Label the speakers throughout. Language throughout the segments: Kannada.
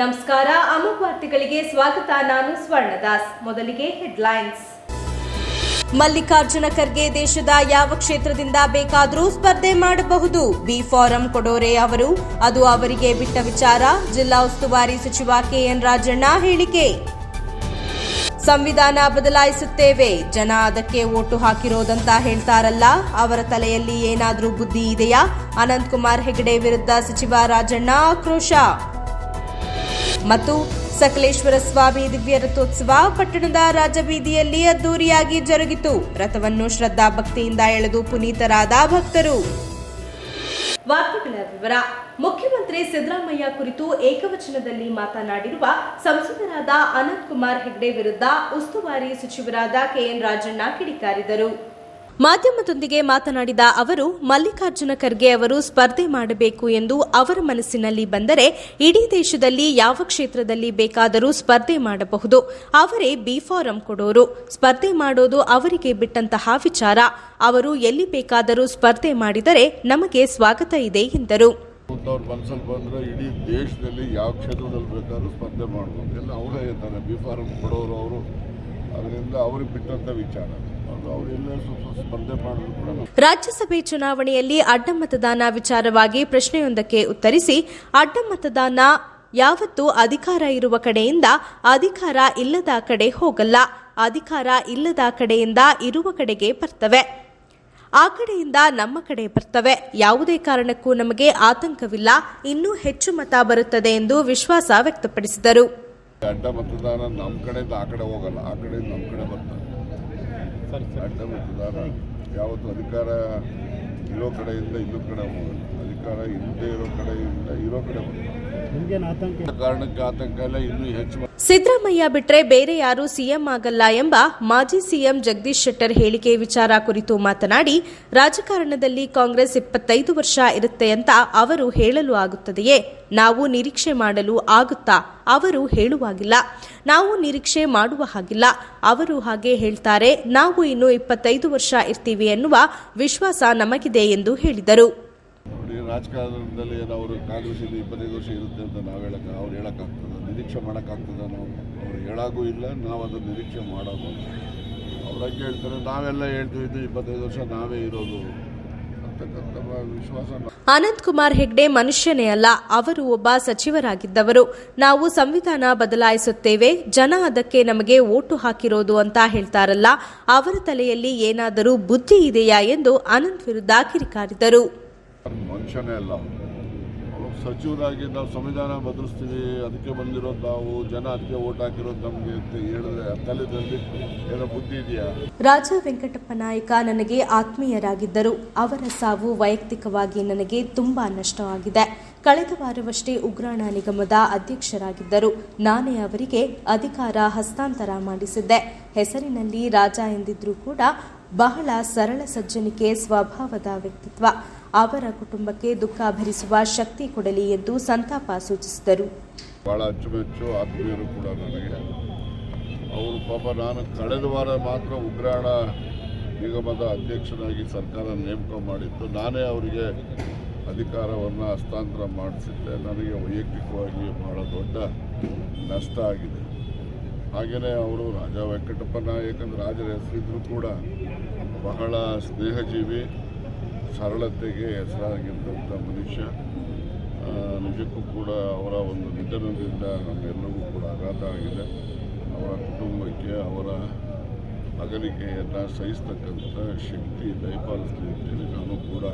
Speaker 1: ನಮಸ್ಕಾರ. ಅಮುಕ್ ವಾರ್ತೆಗಳಿಗೆ ಸ್ವಾಗತ. ನಾನು ಸ್ವರ್ಣದಾಸ್. ಮೊದಲಿಗೆ ಹೆಡ್ಲೈನ್ಸ್. ಮಲ್ಲಿಕಾರ್ಜುನ ಖರ್ಗೆ ದೇಶದ ಯಾವ ಕ್ಷೇತ್ರದಿಂದ ಬೇಕಾದರೂ ಸ್ಪರ್ಧೆ ಮಾಡಬಹುದು? ಬಿ ಫಾರಂ ಕೊಡೋರೆ ಅವರು. ಅದು ಅವರಿಗೆ ಬಿಟ್ಟ ವಿಚಾರ. ಜಿಲ್ಲಾ ಉಸ್ತುವಾರಿ ಸಚಿವ ಕೆಎನ್ ರಾಜಣ್ಣ ಹೇಳಿಕೆ. ಸಂವಿಧಾನ ಬದಲಾಯಿಸುತ್ತೇವೆ. ಜನ ಅದಕ್ಕೆ ಓಟು ಹಾಕಿರೋದಂತ ಹೇಳ್ತಾರಲ್ಲ. ಅವರ ತಲೆಯಲ್ಲಿ ಏನಾದರೂ ಬುದ್ಧಿ ಇದೆಯಾ? ಅನಂತಕುಮಾರ್ ಹೆಗಡೆ ವಿರುದ್ಧ ಸಚಿವ ರಾಜಣ್ಣ ಆಕ್ರೋಶ. ಮತ್ತು ಸಕಲೇಶ್ವರ ಸ್ವಾಮಿ ದಿವ್ಯ ರಥೋತ್ಸವ ಪಟ್ಟಣದ ರಾಜಬೀದಿಯಲ್ಲಿ ಅದ್ದೂರಿಯಾಗಿ ಜರುಗಿತು. ರಥವನ್ನು ಶ್ರದ್ಧಾ ಭಕ್ತಿಯಿಂದ ಎಳೆದು ಪುನೀತರಾದ ಭಕ್ತರು. ವಾರ್ತೆಗಳ ವಿವರ. ಮುಖ್ಯಮಂತ್ರಿ ಸಿದ್ದರಾಮಯ್ಯ ಕುರಿತು ಏಕವಚನದಲ್ಲಿ ಮಾತನಾಡಿರುವ ಸಂಸದರಾದ ಅನಂತ್ ಕುಮಾರ್ ಹೆಗ್ಡೆ ವಿರುದ್ಧ ಉಸ್ತುವಾರಿ ಸಚಿವರಾದ ಕೆಎನ್ ರಾಜಣ್ಣ ಕಿಡಿಕಾರಿದರು. ಮಾಧ್ಯಮದೊಂದಿಗೆ ಮಾತನಾಡಿದ ಅವರು, ಮಲ್ಲಿಕಾರ್ಜುನ ಖರ್ಗೆ ಅವರು ಸ್ಪರ್ಧೆ ಮಾಡಬೇಕು ಎಂದು ಅವರ ಮನಸ್ಸಿನಲ್ಲಿ ಬಂದರೆ ಇಡೀ ದೇಶದಲ್ಲಿ ಯಾವ ಕ್ಷೇತ್ರದಲ್ಲಿ ಬೇಕಾದರೂ ಸ್ಪರ್ಧೆ ಮಾಡಬಹುದು. ಅವರೇ ಬಿ ಫಾರಂ ಕೊಡೋರು. ಸ್ಪರ್ಧೆ ಮಾಡೋದು ಅವರಿಗೆ ಬಿಟ್ಟಂತಹ ವಿಚಾರ. ಅವರು ಎಲ್ಲಿ ಬೇಕಾದರೂ ಸ್ಪರ್ಧೆ ಮಾಡಿದರೆ ನಮಗೆ ಸ್ವಾಗತ ಇದೆ ಎಂದರು.
Speaker 2: ಅದರಿಂದ ಅವ್ರಿಗೆ ಬಿಟ್ಟಂಥ ವಿಚಾರ.
Speaker 1: ರಾಜ್ಯಸಭೆ ಚುನಾವಣೆಯಲ್ಲಿ ಅಡ್ಡ ಮತದಾನ ವಿಚಾರವಾಗಿ ಪ್ರಶ್ನೆಯೊಂದಕ್ಕೆ ಉತ್ತರಿಸಿ ಅಡ್ಡ ಮತದಾನ ಯಾವತ್ತೂ ಅಧಿಕಾರ ಇರುವ ಕಡೆಯಿಂದ ಅಧಿಕಾರ ಇಲ್ಲದ ಕಡೆ ಹೋಗಲ್ಲ. ಅಧಿಕಾರ ಇಲ್ಲದ ಕಡೆಯಿಂದ ಇರುವ ಕಡೆಗೆ ಬರ್ತವೆ. ಆ ಕಡೆಯಿಂದ ನಮ್ಮ ಕಡೆ ಬರ್ತವೆ. ಯಾವುದೇ ಕಾರಣಕ್ಕೂ ನಮಗೆ ಆತಂಕವಿಲ್ಲ. ಇನ್ನೂ ಹೆಚ್ಚು ಮತ ಬರುತ್ತದೆ ಎಂದು ವಿಶ್ವಾಸ ವ್ಯಕ್ತಪಡಿಸಿದರು.
Speaker 2: ಅಡ್ಡ ಮತದಾನ ನಮ್ಮ ಕಡೆಯಿಂದ ಆ ಕಡೆ ಹೋಗಲ್ಲ. ಆ ಕಡೆ ನಮ್ಮ ಕಡೆ ಬರ್ತಾರೆ ಅಡ್ಡ ಯಾವತ್ತು ಅಧಿಕಾರ ಇರೋ ಕಡೆಯಿಂದ ಇಲ್ಲೋ ಕಡೆ ಹೋಗಲ್ಲ ಅಧಿಕಾರ ಇಲ್ಲದೆ ಇರೋ ಕಡೆಯಿಂದ ಇರೋ ಕಡೆ ಕಾರಣಕ್ಕೆ ಆತಂಕ ಇನ್ನೂ ಹೆಚ್ಚು
Speaker 1: ಸಿದ್ದರಾಮಯ್ಯ ಬಿಟ್ರೆ ಬೇರೆ ಯಾರೂ ಸಿಎಂ ಆಗಲ್ಲ ಎಂಬ ಮಾಜಿ ಸಿಎಂ ಜಗದೀಶ್ ಶೆಟ್ಟರ್ ಹೇಳಿಕೆ ವಿಚಾರ ಕುರಿತು ಮಾತನಾಡಿ ರಾಜಕಾರಣದಲ್ಲಿ ಕಾಂಗ್ರೆಸ್ ಇಪ್ಪತ್ತೈದು ವರ್ಷ ಇರುತ್ತೆ ಅಂತ ಅವರು ಹೇಳಲು ಆಗುತ್ತದೆಯೇ? ನಾವು ನಿರೀಕ್ಷೆ ಮಾಡಲು ಆಗುತ್ತಾ? ಅವರು ಹೇಳುವಾಗಿಲ್ಲ. ನಾವು ನಿರೀಕ್ಷೆ ಮಾಡುವ ಹಾಗಿಲ್ಲ. ಅವರು ಹಾಗೆ ಹೇಳ್ತಾರೆ ನಾವು ಇನ್ನು ಇಪ್ಪತ್ತೈದು ವರ್ಷ ಇರ್ತೀವಿ ಎನ್ನುವ ವಿಶ್ವಾಸ ನಮಗಿದೆ ಎಂದು ಹೇಳಿದರು.
Speaker 2: ನೋಡಿ, ರಾಜಕಾರಣದಲ್ಲಿ ಅವರು ಕಾಂಗ್ರೆಸ್ಸಿಂದ ಇಪ್ಪತ್ತೈದು ವರ್ಷ ಇರುತ್ತೆ ಅಂತ ನಾವು ಹೇಳಕ್ಕ ಅವ್ರು ಹೇಳೋಕ್ಕಾಗ್ತದೆ. ನಿರೀಕ್ಷೆ ಮಾಡೋಕ್ಕಾಗ್ತದೆ ನಾವು. ಅವ್ರು ಹೇಳೋಕ್ಕೂ ಇಲ್ಲ, ನಾವು ಅದನ್ನು ನಿರೀಕ್ಷೆ ಮಾಡೋದು ಅವ್ರಾಗೆ ಹೇಳ್ತಾರೆ, ನಾವೆಲ್ಲ ಹೇಳ್ತೀವಿ, ಇದು ಇಪ್ಪತ್ತೈದು ವರ್ಷ ನಾವೇ ಇರೋದು
Speaker 1: ಅನಂತ್ ಕುಮಾರ್ ಹೆಗ್ಡೆ ಮನುಷ್ಯನೇ ಅಲ್ಲ, ಅವರು ಒಬ್ಬ ಸಚಿವರಾಗಿದ್ದವರು. ನಾವು ಸಂವಿಧಾನ ಬದಲಾಯಿಸುತ್ತೇವೆ, ಜನ ಅದಕ್ಕೆ ನಮಗೆ ಓಟು ಹಾಕಿರೋದು ಅಂತ ಹೇಳ್ತಾರಲ್ಲ, ಅವರ ತಲೆಯಲ್ಲಿ ಏನಾದರೂ ಬುದ್ಧಿ ಇದೆಯಾ ಎಂದು ಅನಂತ್ ವಿರುದ್ಧ ಕಿರಿಕಾರಿದರು.
Speaker 2: ಮನುಷ್ಯನೇ ಅಲ್ಲ. ಸಚಿವರಾಗಿ ನಾವು ಸಂವಿಧಾನ ಬದಲಿಸ್ತೀವಿ, ಅದಕ್ಕೆ ಬಂದಿರೋದು ನಾವು, ಜನ ಅದಕ್ಕೆ ಓಟ್ ಹಾಕಿರೋದು ನಮಗೆ ಹೇಳಿದ್ರೆ ತಲೆದಲ್ಲಿ ಏನೋ ಬುದ್ಧಿ ಇದೆಯಾ?
Speaker 1: ರಾಜ ವೆಂಕಟಪ್ಪ ನಾಯಕ ನನಗೆ ಆತ್ಮೀಯರಾಗಿದ್ದರು. ಅವರ ಸಾವು ವೈಯಕ್ತಿಕವಾಗಿ ನನಗೆ ತುಂಬಾ ನಷ್ಟವಾಗಿದೆ. ಕಳೆದ ವಾರವಷ್ಟೇ ಉಗ್ರಾಣ ನಿಗಮದ ಅಧ್ಯಕ್ಷರಾಗಿದ್ದರು. ನಾನೇ ಅವರಿಗೆ ಅಧಿಕಾರ ಹಸ್ತಾಂತರ ಮಾಡಿಸಿದ್ದೆ. ಹೆಸರಿನಲ್ಲಿ ರಾಜ ಎಂದಿದ್ರೂ ಕೂಡ ಬಹಳ ಸರಳ ಸಜ್ಜನಿಕೆ ಸ್ವಭಾವದ ವ್ಯಕ್ತಿತ್ವ. ಅವರ ಕುಟುಂಬಕ್ಕೆ ದುಃಖ ಭರಿಸುವ ಶಕ್ತಿ ಕೊಡಲಿ ಎಂದು ಸಂತಾಪ ಸೂಚಿಸಿದರು.
Speaker 2: ಬಹಳ ಅಚ್ಚುಮೆಚ್ಚು ಆತ್ಮೀಯರು ಕೂಡ ನನಗೆ. ಅವರು ಪಾಪ ನಾನು ಕಳೆದ ವಾರ ಮಾತ್ರ ಉಗ್ರಾಣ ನಿಗಮದ ಅಧ್ಯಕ್ಷನಾಗಿ ಸರ್ಕಾರ ನೇಮಕ ಮಾಡಿತ್ತು. ನಾನೇ ಅವರಿಗೆ ಅಧಿಕಾರವನ್ನು ಹಸ್ತಾಂತರ ಮಾಡಿಸಿದ್ದೆ. ನನಗೆ ವೈಯಕ್ತಿಕವಾಗಿ ಬಹಳ ದೊಡ್ಡ ನಷ್ಟ ಆಗಿದೆ. ಹಾಗೆಯೇ ಅವರು ರಾಜ ವೆಂಕಟಪ್ಪ ನಾಯಕಂದ್ರೆ ರಾಜರ ಹೆಸರಿದ್ರು ಕೂಡ ಬಹಳ ಸ್ನೇಹಜೀವಿ. ಸರಳತೆಗೆ ಹೆಸರಾಗಿದ್ದಂಥ ಮನುಷ್ಯ ನಿಜಕ್ಕೂ ಕೂಡ ಅವರ ಒಂದು ನಿಧನದಿಂದ ನಮ್ಮೆಲ್ಲರಿಗೂ ಕೂಡ ಆಘಾತ ಆಗಿದೆ. ಅವರ ಕುಟುಂಬಕ್ಕೆ, ಅವರ ಅಗಲಿಕೆಯನ್ನು ಸಹಿಸ್ತಕ್ಕಂಥ ಶಕ್ತಿ ದಯಪಾಲಿಸಲಿ ನಾನು ಕೂಡ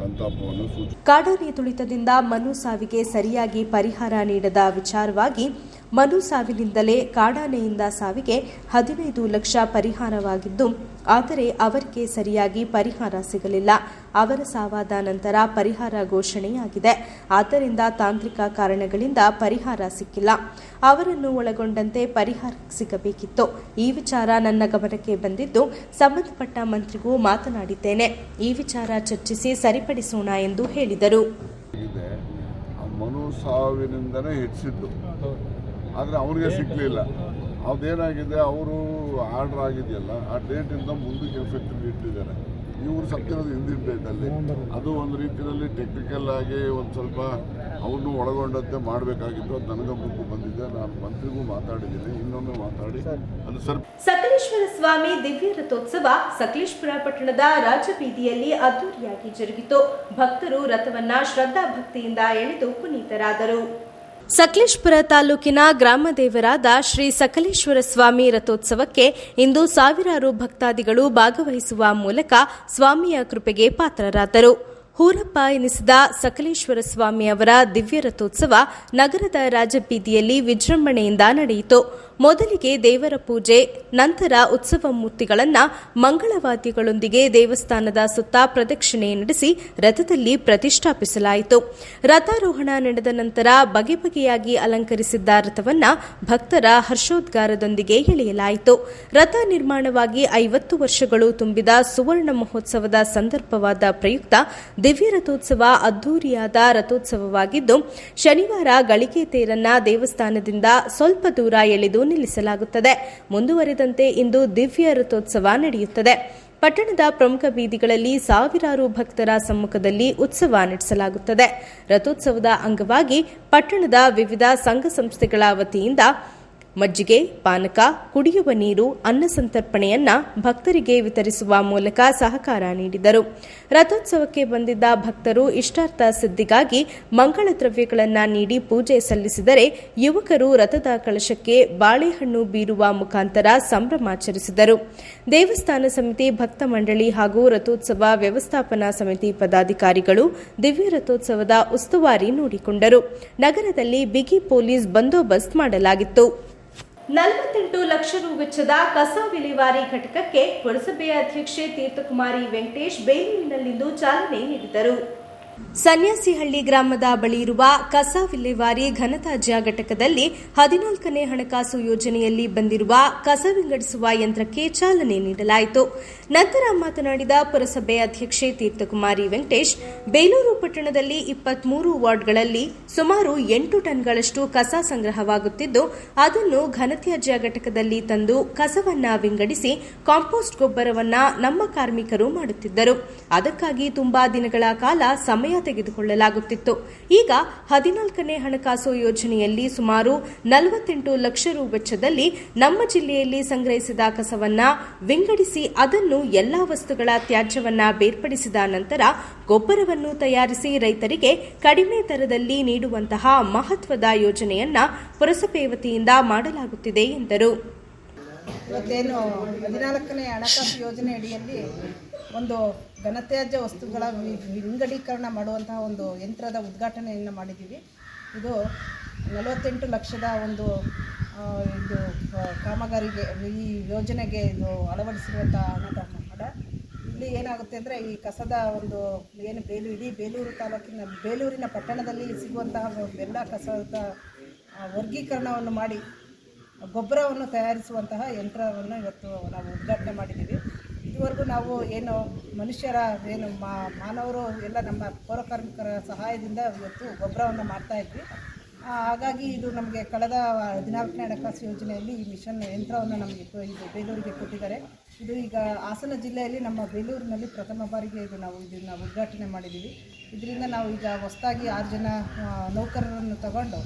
Speaker 2: ಸಂತಾಪವನ್ನು ಸೂಚಿ
Speaker 1: ಕಾಡಾನೆ ತುಳಿತದಿಂದ ಮನು ಸಾವಿಗೆ ಸರಿಯಾಗಿ ಪರಿಹಾರ ನೀಡದ ವಿಚಾರವಾಗಿ ಮನು ಸಾವಿನಿಂದಲೇ ಕಾಡಾನೆಯಿಂದ ಸಾವಿಗೆ ಹದಿನೈದು ಲಕ್ಷ ಪರಿಹಾರವಾಗಿದ್ದು, ಆದರೆ ಅವರಿಗೆ ಸರಿಯಾಗಿ ಪರಿಹಾರ ಸಿಗಲಿಲ್ಲ. ಅವರ ಸಾವಾದ ನಂತರ ಪರಿಹಾರ ಘೋಷಣೆಯಾಗಿದೆ. ಆದ್ದರಿಂದ ತಾಂತ್ರಿಕ ಕಾರಣಗಳಿಂದ ಪರಿಹಾರ ಸಿಕ್ಕಿಲ್ಲ. ಅವರನ್ನು ಒಳಗೊಂಡಂತೆ ಪರಿಹಾರ ಸಿಗಬೇಕಿತ್ತು. ಈ ವಿಚಾರ ನನ್ನ ಗಮನಕ್ಕೆ ಬಂದಿದ್ದು, ಸಂಬಂಧಪಟ್ಟ ಮಂತ್ರಿಗೂ ಮಾತನಾಡಿದ್ದೇನೆ. ಈ ವಿಚಾರ ಚರ್ಚಿಸಿ ಸರಿಪಡಿಸೋಣ ಎಂದು ಹೇಳಿದರು.
Speaker 2: ಮನು ಸಾವಿನಿಂದನೇ ಆದರೆ ಅವನಿಗೆ ಸಿಗಲಿಲ್ಲ. ಅದೇನಾಗಿದೆ ಅವರು ಆರ್ಡರ್ ಆಗಿದೆಯಲ್ಲ ಆ ಡೇಟಿಂದ ಮುಂದಕ್ಕೆ ಎಫೆಕ್ಟ್ ಇಟ್ಟಿದ್ದಾರೆ. ಇವರು ಸತ್ತಿರೋದು ಹಿಂದಿನ ಡೇಟಲ್ಲಿ ಅದು ಒಂದು ರೀತಿಯಲ್ಲಿ ಟೆಕ್ನಿಕಲ್ ಆಗಿ ಒಂದು ಸ್ವಲ್ಪ ಅವನು ಒಳಗೊಂಡಂತೆ ಮಾಡಬೇಕಾಗಿತ್ತು ಅದು ನನಗಬ್ಬಕ್ಕೂ ಬಂದಿದೆ. ನಾನು ಮಂತ್ರಿಗೂ ಮಾತಾಡಿದ್ದೀನಿ ಇನ್ನೊಮ್ಮೆ ಮಾತಾಡಿ. ಅದು ಸರ್.
Speaker 1: ಸಕಲೇಶ್ವರ ಸ್ವಾಮಿ ದಿವ್ಯ ರಥೋತ್ಸವ ಸಕಲೇಶ್ವರ ಪಟ್ಟಣದ ರಾಜಬೀದಿಯಲ್ಲಿ ಅದ್ದೂರಿಯಾಗಿ ಜರುಗಿತು. ಭಕ್ತರು ರಥವನ್ನ ಶ್ರದ್ಧಾ ಭಕ್ತಿಯಿಂದ ಎಳೆದು ಪುನೀತರಾದರು. ಸಕಲೇಶ್ಪುರ ತಾಲೂಕಿನ ಗ್ರಾಮದೇವರಾದ ಶ್ರೀ ಸಕಲೇಶ್ವರ ಸ್ವಾಮಿ ರಥೋತ್ಸವಕ್ಕೆ ಇಂದು ಸಾವಿರಾರು ಭಕ್ತಾದಿಗಳು ಭಾಗವಹಿಸುವ ಮೂಲಕ ಸ್ವಾಮಿಯ ಕೃಪೆಗೆ ಪಾತ್ರರಾದರು. ಹೂರಪ್ಪ ಎನಿಸಿದ ಸಕಲೇಶ್ವರ ಸ್ವಾಮಿ ಅವರ ದಿವ್ಯ ರಥೋತ್ಸವ ನಗರದ ರಾಜಬೀದಿಯಲ್ಲಿ ವಿಜೃಂಭಣೆಯಿಂದ ನಡೆಯಿತು. ಮೊದಲಿಗೆ ದೇವರ ಪೂಜೆ, ನಂತರ ಉತ್ಸವ ಮೂರ್ತಿಗಳನ್ನು ಮಂಗಳವಾದಿಗಳೊಂದಿಗೆ ದೇವಸ್ಥಾನದ ಸುತ್ತ ಪ್ರದಕ್ಷಿಣೆ ನಡೆಸಿ ರಥದಲ್ಲಿ ಪ್ರತಿಷ್ಠಾಪಿಸಲಾಯಿತು. ರಥಾರೋಹಣ ನಡೆದ ನಂತರ ಬಗೆ ಬಗೆಯಾಗಿ ಅಲಂಕರಿಸಿದ್ದ ರಥವನ್ನ ಭಕ್ತರ ಹರ್ಷೋದ್ಗಾರದೊಂದಿಗೆ ಎಳೆಯಲಾಯಿತು. ರಥ ನಿರ್ಮಾಣವಾಗಿ ಐವತ್ತು ವರ್ಷಗಳು ತುಂಬಿದ ಸುವರ್ಣ ಮಹೋತ್ಸವದ ಸಂದರ್ಭವಾದ ಪ್ರಯುಕ್ತ ದಿವ್ಯ ರಥೋತ್ಸವ ಅದ್ದೂರಿಯಾದ ರಥೋತ್ಸವವಾಗಿದ್ದು, ಶನಿವಾರ ಗಳಿಕೆ ತೇರನ್ನ ದೇವಸ್ಥಾನದಿಂದ ಸ್ವಲ್ಪ ದೂರ ಎಳೆದು ನಿಲ್ಲಿಸಲಾಗುತ್ತದೆ. ಮುಂದುವರೆದಂತೆ ಇಂದು ದಿವ್ಯ ರಥೋತ್ಸವ ನಡೆಯುತ್ತದೆ. ಪಟ್ಟಣದ ಪ್ರಮುಖ ಬೀದಿಗಳಲ್ಲಿ ಸಾವಿರಾರು ಭಕ್ತರ ಸಮ್ಮುಖದಲ್ಲಿ ಉತ್ಸವ ನಡೆಸಲಾಗುತ್ತದೆ. ರಥೋತ್ಸವದ ಅಂಗವಾಗಿ ಪಟ್ಟಣದ ವಿವಿಧ ಸಂಘ ಸಂಸ್ಥೆಗಳ ವತಿಯಿಂದ ಮಜ್ಜಿಗೆ, ಪಾನಕ, ಕುಡಿಯುವ ನೀರು, ಅನ್ನ ಸಂತರ್ಪಣೆಯನ್ನ ಭಕ್ತರಿಗೆ ವಿತರಿಸುವ ಮೂಲಕ ಸಹಕಾರ ನೀಡಿದರು. ರಥೋತ್ಸವಕ್ಕೆ ಬಂದಿದ್ದ ಭಕ್ತರು ಇಷ್ಟಾರ್ಥ ಸಿದ್ಧಿಗಾಗಿ ಮಂಗಳ ದ್ರವ್ಯಗಳನ್ನು ನೀಡಿ ಪೂಜೆ ಸಲ್ಲಿಸಿದರೆ ಯುವಕರು ರಥದ ಕಳಶಕ್ಕೆ ಬಾಳೆಹಣ್ಣು ಬೀರುವ ಮುಖಾಂತರ ಸಂಭ್ರಮಾಚರಿಸಿದರು ದೇವಸ್ಥಾನ ಸಮಿತಿ ಭಕ್ತ ಮಂಡಳಿ ಹಾಗೂ ರಥೋತ್ಸವ ವ್ಯವಸ್ಥಾಪನಾ ಸಮಿತಿ ಪದಾಧಿಕಾರಿಗಳು ದಿವ್ಯ ರಥೋತ್ಸವದ ಉಸ್ತುವಾರಿ ನೋಡಿಕೊಂಡರು. ನಗರದಲ್ಲಿ ಬಿಗಿ ಪೊಲೀಸ್ ಬಂದೋಬಸ್ತ್ ಮಾಡಲಾಗಿತ್ತು. ನಲವತ್ತೆಂಟು ಲಕ್ಷ ರು ವೆಚ್ಚದ ಕಸ ವಿಲೇವಾರಿ ಘಟಕಕ್ಕೆ ಪುರಸಭೆಯ ಅಧ್ಯಕ್ಷೆ ತೀರ್ಥಕುಮಾರಿ ವೆಂಕಟೇಶ್ ಬೇಲೂರಿನಲ್ಲಿಂದು ಚಾಲನೆ ನೀಡಿದರು. ಸನ್ಯಾಸಿಹಳ್ಳಿ ಗ್ರಾಮದ ಬಳಿ ಇರುವ ಕಸ ವಿಲೇವಾರಿ ಘನತಾಜ್ಯ ಘಟಕದಲ್ಲಿ ಹದಿನಾಲ್ಕನೇ ಹಣಕಾಸು ಯೋಜನೆಯಲ್ಲಿ ಬಂದಿರುವ ಕಸ ವಿಂಗಡಿಸುವ ಯಂತ್ರಕ್ಕೆ ಚಾಲನೆ ನೀಡಲಾಯಿತು. ನಂತರ ಮಾತನಾಡಿದ ಪುರಸಭೆ ಅಧ್ಯಕ್ಷೆ ತೀರ್ಥಕುಮಾರಿ ವೆಂಕಟೇಶ್, ಬೇಲೂರು ಪಟ್ಟಣದಲ್ಲಿ ಇಪ್ಪತ್ಮೂರು ವಾರ್ಡ್ಗಳಲ್ಲಿ ಸುಮಾರು ಎಂಟು ಟನ್ಗಳಷ್ಟು ಕಸ ಸಂಗ್ರಹವಾಗುತ್ತಿದ್ದು, ಅದನ್ನು ಘನತ್ಯಾಜ್ಯ ಘಟಕದಲ್ಲಿ ತಂದು ಕಸವನ್ನ ವಿಂಗಡಿಸಿ ಕಾಂಪೋಸ್ಟ್ ಗೊಬ್ಬರವನ್ನ ನಮ್ಮ ಕಾರ್ಮಿಕರು ಮಾಡುತ್ತಿದ್ದರು. ಅದಕ್ಕಾಗಿ ತುಂಬಾ ದಿನಗಳ ಕಾಲ ಸಮಯ ತೆಗೆದುಕೊಳ್ಳಲಾಗುತ್ತಿತ್ತು. ಈಗ ಹದಿನಾಲ್ಕನೇ ಹಣಕಾಸು ಯೋಜನೆಯಲ್ಲಿ ಸುಮಾರು ನಲವತ್ತೆಂಟು ಲಕ್ಷ ರು ವೆಚ್ಚದಲ್ಲಿ ನಮ್ಮ ಜಿಲ್ಲೆಯಲ್ಲಿ ಸಂಗ್ರಹಿಸಿದ ಕಸವನ್ನ ವಿಂಗಡಿಸಿ ಅದನ್ನು ಎಲ್ಲಾ ವಸ್ತುಗಳ ತ್ಯಾಜ್ಯವನ್ನ ಬೇರ್ಪಡಿಸಿದ ನಂತರ ಗೊಬ್ಬರವನ್ನು ತಯಾರಿಸಿ ರೈತರಿಗೆ ಕಡಿಮೆ ದರದಲ್ಲಿ ನೀಡುವಂತಹ ಮಹತ್ವದ ಯೋಜನೆಯನ್ನ ಪುರಸಭೆ ವತಿಯಿಂದ ಮಾಡಲಾಗುತ್ತಿದೆ ಎಂದರು.
Speaker 3: ಇವತ್ತೇನು ಹದಿನಾಲ್ಕನೇ ಹಣಕಾಸು ಯೋಜನೆ ಅಡಿಯಲ್ಲಿ ಒಂದು ಘನತ್ಯಾಜ್ಯ ವಸ್ತುಗಳ ವಿಂಗಡೀಕರಣ ಮಾಡುವಂತಹ ಒಂದು ಯಂತ್ರದ ಉದ್ಘಾಟನೆಯನ್ನು ಮಾಡಿದ್ದೀವಿ. ಇದು ನಲವತ್ತೆಂಟು ಲಕ್ಷದ ಒಂದು ಇದು ಕಾಮಗಾರಿಗೆ, ಈ ಯೋಜನೆಗೆ ಇದು ಅಳವಡಿಸಿರುವಂಥ ಹಣದ ಹಣ ಇಲ್ಲಿ ಏನಾಗುತ್ತೆ ಅಂದರೆ ಈ ಕಸದ ಒಂದು ಏನು ಬೇಲೂರು ಇಡೀ ಬೇಲೂರು ತಾಲೂಕಿನ, ಬೇಲೂರಿನ ಪಟ್ಟಣದಲ್ಲಿ ಸಿಗುವಂತಹ ಎಲ್ಲ ಕಸದ ವರ್ಗೀಕರಣವನ್ನು ಮಾಡಿ, ಗೊಬ್ಬರವನ್ನು ತಯಾರಿಸುವಂತಹ ಯಂತ್ರವನ್ನು ಇವತ್ತು ನಾವು ಉದ್ಘಾಟನೆ ಮಾಡಿದ್ದೀವಿ. ಇದುವರೆಗೂ ನಾವು ಏನು ಮನುಷ್ಯರ ಏನು ಮಾನವರು ಎಲ್ಲ ನಮ್ಮ ಪೌರಕಾರ್ಮಿಕರ ಸಹಾಯದಿಂದ ಇವತ್ತು ಗೊಬ್ಬರವನ್ನು ಮಾಡ್ತಾ ಇದ್ವಿ. ಹಾಗಾಗಿ ಇದು ನಮಗೆ ಕಳೆದ ಹದಿನಾಲ್ಕನೇ ಹಣಕಾಸು ಯೋಜನೆಯಲ್ಲಿ ಈ ಮಿಷನ್ ಯಂತ್ರವನ್ನು ನಮಗೆ ಇದು ಬೇಲೂರಿಗೆ ಕೊಟ್ಟಿದ್ದಾರೆ. ಇದು ಈಗ ಹಾಸನ ಜಿಲ್ಲೆಯಲ್ಲಿ ನಮ್ಮ ಬೇಲೂರಿನಲ್ಲಿ ಪ್ರಥಮ ಬಾರಿಗೆ ಇದು ನಾವು ಇದನ್ನು ಉದ್ಘಾಟನೆ ಮಾಡಿದ್ದೀವಿ. ಇದರಿಂದ ನಾವು ಈಗ ಹೊಸದಾಗಿ ಆರು ಜನ ನೌಕರರನ್ನು ತಗೊಂಡು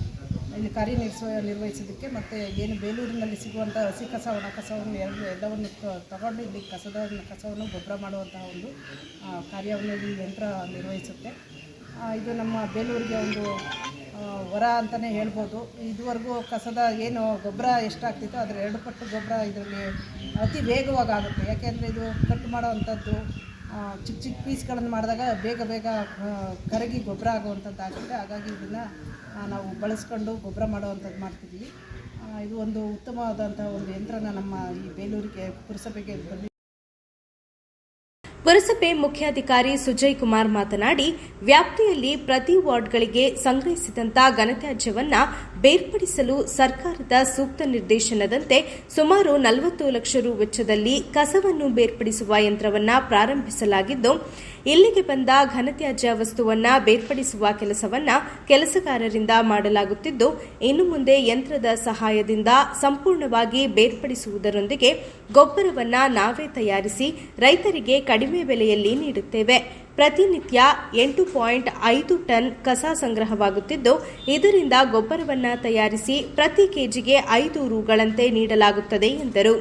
Speaker 3: ಇಲ್ಲಿ ಕಾರ್ಯನಿರ್ವ ನಿರ್ವಹಿಸೋದಕ್ಕೆ ಮತ್ತು ಏನು ಬೇಲೂರಿನಲ್ಲಿ ಸಿಗುವಂಥ ಹಸಿ ಕಸ ಒಣ ಕಸವನ್ನು ಎರಡು, ಎಲ್ಲವನ್ನು ತಗೊಂಡು ಇಲ್ಲಿ ಕಸದ ಕಸವನ್ನು ಗೊಬ್ಬರ ಮಾಡುವಂತಹ ಒಂದು ಕಾರ್ಯವನ್ನು ಇಲ್ಲಿ ಯಂತ್ರ ನಿರ್ವಹಿಸುತ್ತೆ. ಇದು ನಮ್ಮ ಬೇಲೂರಿಗೆ ಒಂದು ವರ ಅಂತಲೇ ಹೇಳ್ಬೋದು. ಇದುವರೆಗೂ ಕಸದ ಏನು ಗೊಬ್ಬರ ಎಷ್ಟಾಗ್ತಿತ್ತು ಅದರ ಎರಡು ಪಟ್ಟು ಗೊಬ್ಬರ ಇದರಲ್ಲಿ ಅತಿ ವೇಗವಾಗಿ ಆಗುತ್ತೆ. ಯಾಕೆಂದರೆ ಇದು ಕಟ್ ಮಾಡೋವಂಥದ್ದು ಚಿಕ್ಕ ಚಿಕ್ಕ ಪೀಸ್ಗಳನ್ನು ಮಾಡಿದಾಗ ಬೇಗ ಬೇಗ ಕರಗಿ ಗೊಬ್ಬರ ಆಗುವಂಥದ್ದು ಆಗುತ್ತೆ. ಹಾಗಾಗಿ ಇದನ್ನು ನಾವು ಬಳಸ್ಕೊಂಡು ಗೊಬ್ಬರ ಮಾಡುವಂಥದ್ದು ಮಾಡ್ತಿದ್ದೀವಿ. ಇದು ಒಂದು ಉತ್ತಮವಾದಂಥ ಒಂದು ಯಂತ್ರನ ನಮ್ಮ ಈ ಬೇಲೂರಿಗೆ ಪುರಸಭೆಗೆ ಬಂದಿ
Speaker 1: ಪುರಸಭೆ ಮುಖ್ಯಾಧಿಕಾರಿ ಸುಜಯ್ ಕುಮಾರ್ ಮಾತನಾಡಿ, ವ್ಯಾಪ್ತಿಯಲ್ಲಿ ಪ್ರತಿ ವಾರ್ಡ್ಗಳಿಗೆ ಸಂಗ್ರಹಿಸಿದಂತ ಘನತ್ಯಾಜ್ಯವನ್ನು ಬೇರ್ಪಡಿಸಲು ಸರ್ಕಾರದ ಸೂಕ್ತ ನಿರ್ದೇಶನದಂತೆ ಸುಮಾರು ನಲವತ್ತು ಲಕ್ಷ ರು ವೆಚ್ಚದಲ್ಲಿ ಕಸವನ್ನು ಬೇರ್ಪಡಿಸುವ ಯಂತ್ರವನ್ನ ಪ್ರಾರಂಭಿಸಲಾಗಿದ್ದು ಇಲ್ಲಿಗೆ ಬಂದ ಘನತ್ಯಾಜ್ಯ ವಸ್ತುವನ್ನ ಬೇರ್ಪಡಿಸುವ ಕೆಲಸವನ್ನ ಕೆಲಸಗಾರರಿಂದ ಮಾಡಲಾಗುತ್ತಿದ್ದು, ಇನ್ನು ಮುಂದೆ ಯಂತ್ರದ ಸಹಾಯದಿಂದ ಸಂಪೂರ್ಣವಾಗಿ ಬೇರ್ಪಡಿಸುವುದರೊಂದಿಗೆ ಗೊಬ್ಬರವನ್ನ ನಾವೇ ತಯಾರಿಸಿ ರೈತರಿಗೆ ಕಡಿಮೆ ಬೆಲೆಯಲ್ಲಿ ನೀಡುತ್ತೇವೆ. ಪ್ರತಿನಿತ್ಯ ಎಂಟು ಪಾಯಿಂಟ್ ಐದು ಟನ್ ಕಸ ಸಂಗ್ರಹವಾಗುತ್ತಿದ್ದು, ಇದರಿಂದ ಗೊಬ್ಬರವನ್ನ ತಯಾರಿಸಿ ಪ್ರತಿ ಕೆಜಿಗೆ ಐದು ರೂಗಳಂತೆ ನೀಡಲಾಗುತ್ತದೆ ಎಂದರು.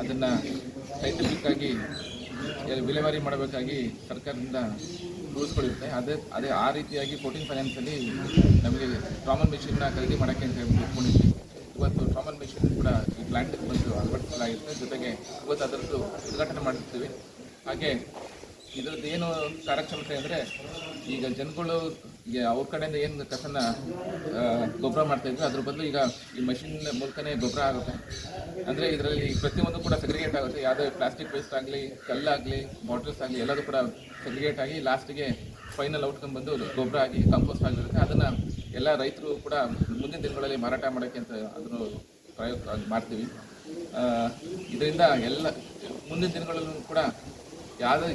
Speaker 4: ಅದನ್ನು ಸೈಂಟಿಫಿಕ್ಕಾಗಿ ವಿಲೇವಾರಿ ಮಾಡಬೇಕಾಗಿ ಸರ್ಕಾರದಿಂದ ರೂಲ್ಸ್ಗಳಿರುತ್ತೆ ಅದೇ ಅದೇ ಆ ರೀತಿಯಾಗಿ ಫೋರ್ಟೀನ್ ಫೈನಾನ್ಸಲ್ಲಿ ನಮಗೆ ಟ್ರಾಮಲ್ ಮೆಷಿನ್ನ ಖರೀದಿ ಮಾಡೋಕ್ಕೆ ಅಂತ ಇಟ್ಕೊಂಡಿದ್ವಿ. ಇವತ್ತು ಟ್ರಾಮಲ್ ಮೆಷಿನ್ ಕೂಡ ಈ ಪ್ಲ್ಯಾಂಟಿಗೆ ಬಂದು ಅಳವಡಿಸಲಾಗಿರುತ್ತೆ. ಜೊತೆಗೆ ಇವತ್ತು ಅದರದ್ದು ಉದ್ಘಾಟನೆ ಮಾಡಿರ್ತೀವಿ. ಹಾಗೆ ಇದರದ್ದು ಏನು ಕಾರ್ಯಕ್ಷಮತೆ ಅಂದರೆ ಈಗ ಜನಗಳು ಈಗ ಅವ್ರ ಕಡೆಯಿಂದ ಏನು ಕಸನ ಗೊಬ್ಬರ ಮಾಡ್ತಾಯಿದ್ರು ಅದ್ರ ಬದಲು ಈಗ ಈ ಮಷಿನ್ ಮೂಲಕನೇ ಗೊಬ್ಬರ ಆಗುತ್ತೆ. ಅಂದರೆ ಇದರಲ್ಲಿ ಪ್ರತಿಯೊಂದು ಕೂಡ ಸೆಗ್ರಿಗೇಟ್ ಆಗುತ್ತೆ. ಯಾವುದೇ ಪ್ಲಾಸ್ಟಿಕ್ ವೇಸ್ಟ್ ಆಗಲಿ ಕಲ್ಲಾಗಲಿ ಬಾಟಲ್ಸ್ ಆಗಲಿ, ಎಲ್ಲದೂ ಕೂಡ ಸೆಗ್ರಿಗೇಟ್ ಆಗಿ ಲಾಸ್ಟಿಗೆ ಫೈನಲ್ ಔಟ್ಕಮ್ ಬಂದು ಗೊಬ್ಬರ ಆಗಿ ಕಂಪೋಸ್ಟ್ ಆಗಿರುತ್ತೆ. ಅದನ್ನು ಎಲ್ಲ ರೈತರು ಕೂಡ ಮುಂದಿನ ದಿನಗಳಲ್ಲಿ ಮಾರಾಟ ಮಾಡೋಕ್ಕೆ ಅಂತ ಅದನ್ನು ಪ್ರಯೋಗ, ಮಾಡ್ತೀವಿ. ಇದರಿಂದ ಎಲ್ಲ ಮುಂದಿನ ದಿನಗಳಲ್ಲೂ ಕೂಡ ಯಾವುದೇ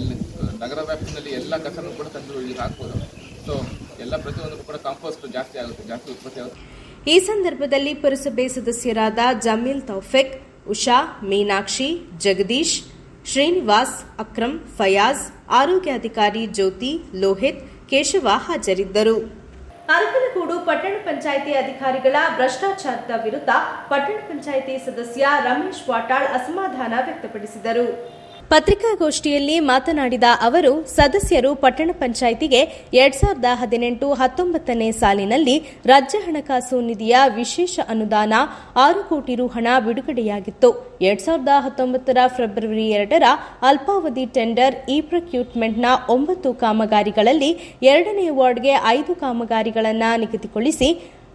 Speaker 4: ಎಲ್ಲಿ ನಗರ ವ್ಯಾಪ್ತಿನಲ್ಲಿ ಎಲ್ಲ ಕಸನೂ ಕೂಡ ತಂದು ಇಲ್ಲಿ ಹಾಕ್ಬೋದು. ಸೊ ಎಲ್ಲ ಪ್ರತಿಯೊಂದಕ್ಕೂ ಕೂಡ ಕಾಂಪೋಸ್ಟ್ ಜಾಸ್ತಿ ಆಗುತ್ತೆ, ಜಾಸ್ತಿ ಉತ್ಪತ್ತಿ ಆಗುತ್ತೆ.
Speaker 1: ಈ ಸಂದರ್ಭದಲ್ಲಿ ಪುರಸಭೆ ಸದಸ್ಯರಾದ ಜಮೀಲ್ ತೌಫಿಕ್, ಉಷಾ, ಮೀನಾಕ್ಷಿ, ಜಗದೀಶ್, ಶ್ರೀನಿವಾಸ್, ಅಕ್ರಮ್, ಫಯಾಜ್ ಆರೋಗ್ಯಾಧಿಕಾರಿ ಜ್ಯೋತಿ, ಲೋಹಿತ್, ಕೇಶವ ಹಾಜರಿದ್ದರು. ಅರಕಲಗೂಡು ಪಟ್ಟಣ ಪಂಚಾಯಿತಿ ಅಧಿಕಾರಿಗಳ ಭ್ರಷ್ಟಾಚಾರದ ವಿರುದ್ಧ ಪಟ್ಟಣ ಪಂಚಾಯಿತಿ ಸದಸ್ಯ ರಮೇಶ್ ವಾಟಾಳ್ ಅಸಮಾಧಾನ ವ್ಯಕ್ತಪಡಿಸಿದರು. ಪತ್ರಿಕಾಗೋಷ್ಠಿಯಲ್ಲಿ ಮಾತನಾಡಿದ ಅವರು, ಸದಸ್ಯರು ಪಟ್ಟಣ ಪಂಚಾಯಿತಿಗೆ ಎರಡ್ ಸಾವಿರದ ಹದಿನೆಂಟು ಹತ್ತೊಂಬತ್ತನೇ ಸಾಲಿನಲ್ಲಿ ರಾಜ್ಯ ಹಣಕಾಸು ನಿಧಿಯ ವಿಶೇಷ ಅನುದಾನ ಆರು ಕೋಟಿ ರು ಹಣ ಬಿಡುಗಡೆಯಾಗಿತ್ತು. ಎರಡ್ ಸಾವಿರದ ಹತ್ತೊಂಬತ್ತರ ಫೆಬ್ರವರಿ ಎರಡರ ಅಲ್ಪಾವಧಿ ಟೆಂಡರ್ ಇ ಪ್ರಕ್ಯೂಟ್ಮೆಂಟ್ನ ಒಂಬತ್ತು ಕಾಮಗಾರಿಗಳಲ್ಲಿ ಎರಡನೇ ವಾರ್ಡ್ಗೆ ಐದು ಕಾಮಗಾರಿಗಳನ್ನು ನಿಗದಿಗೊಳಿಸಿ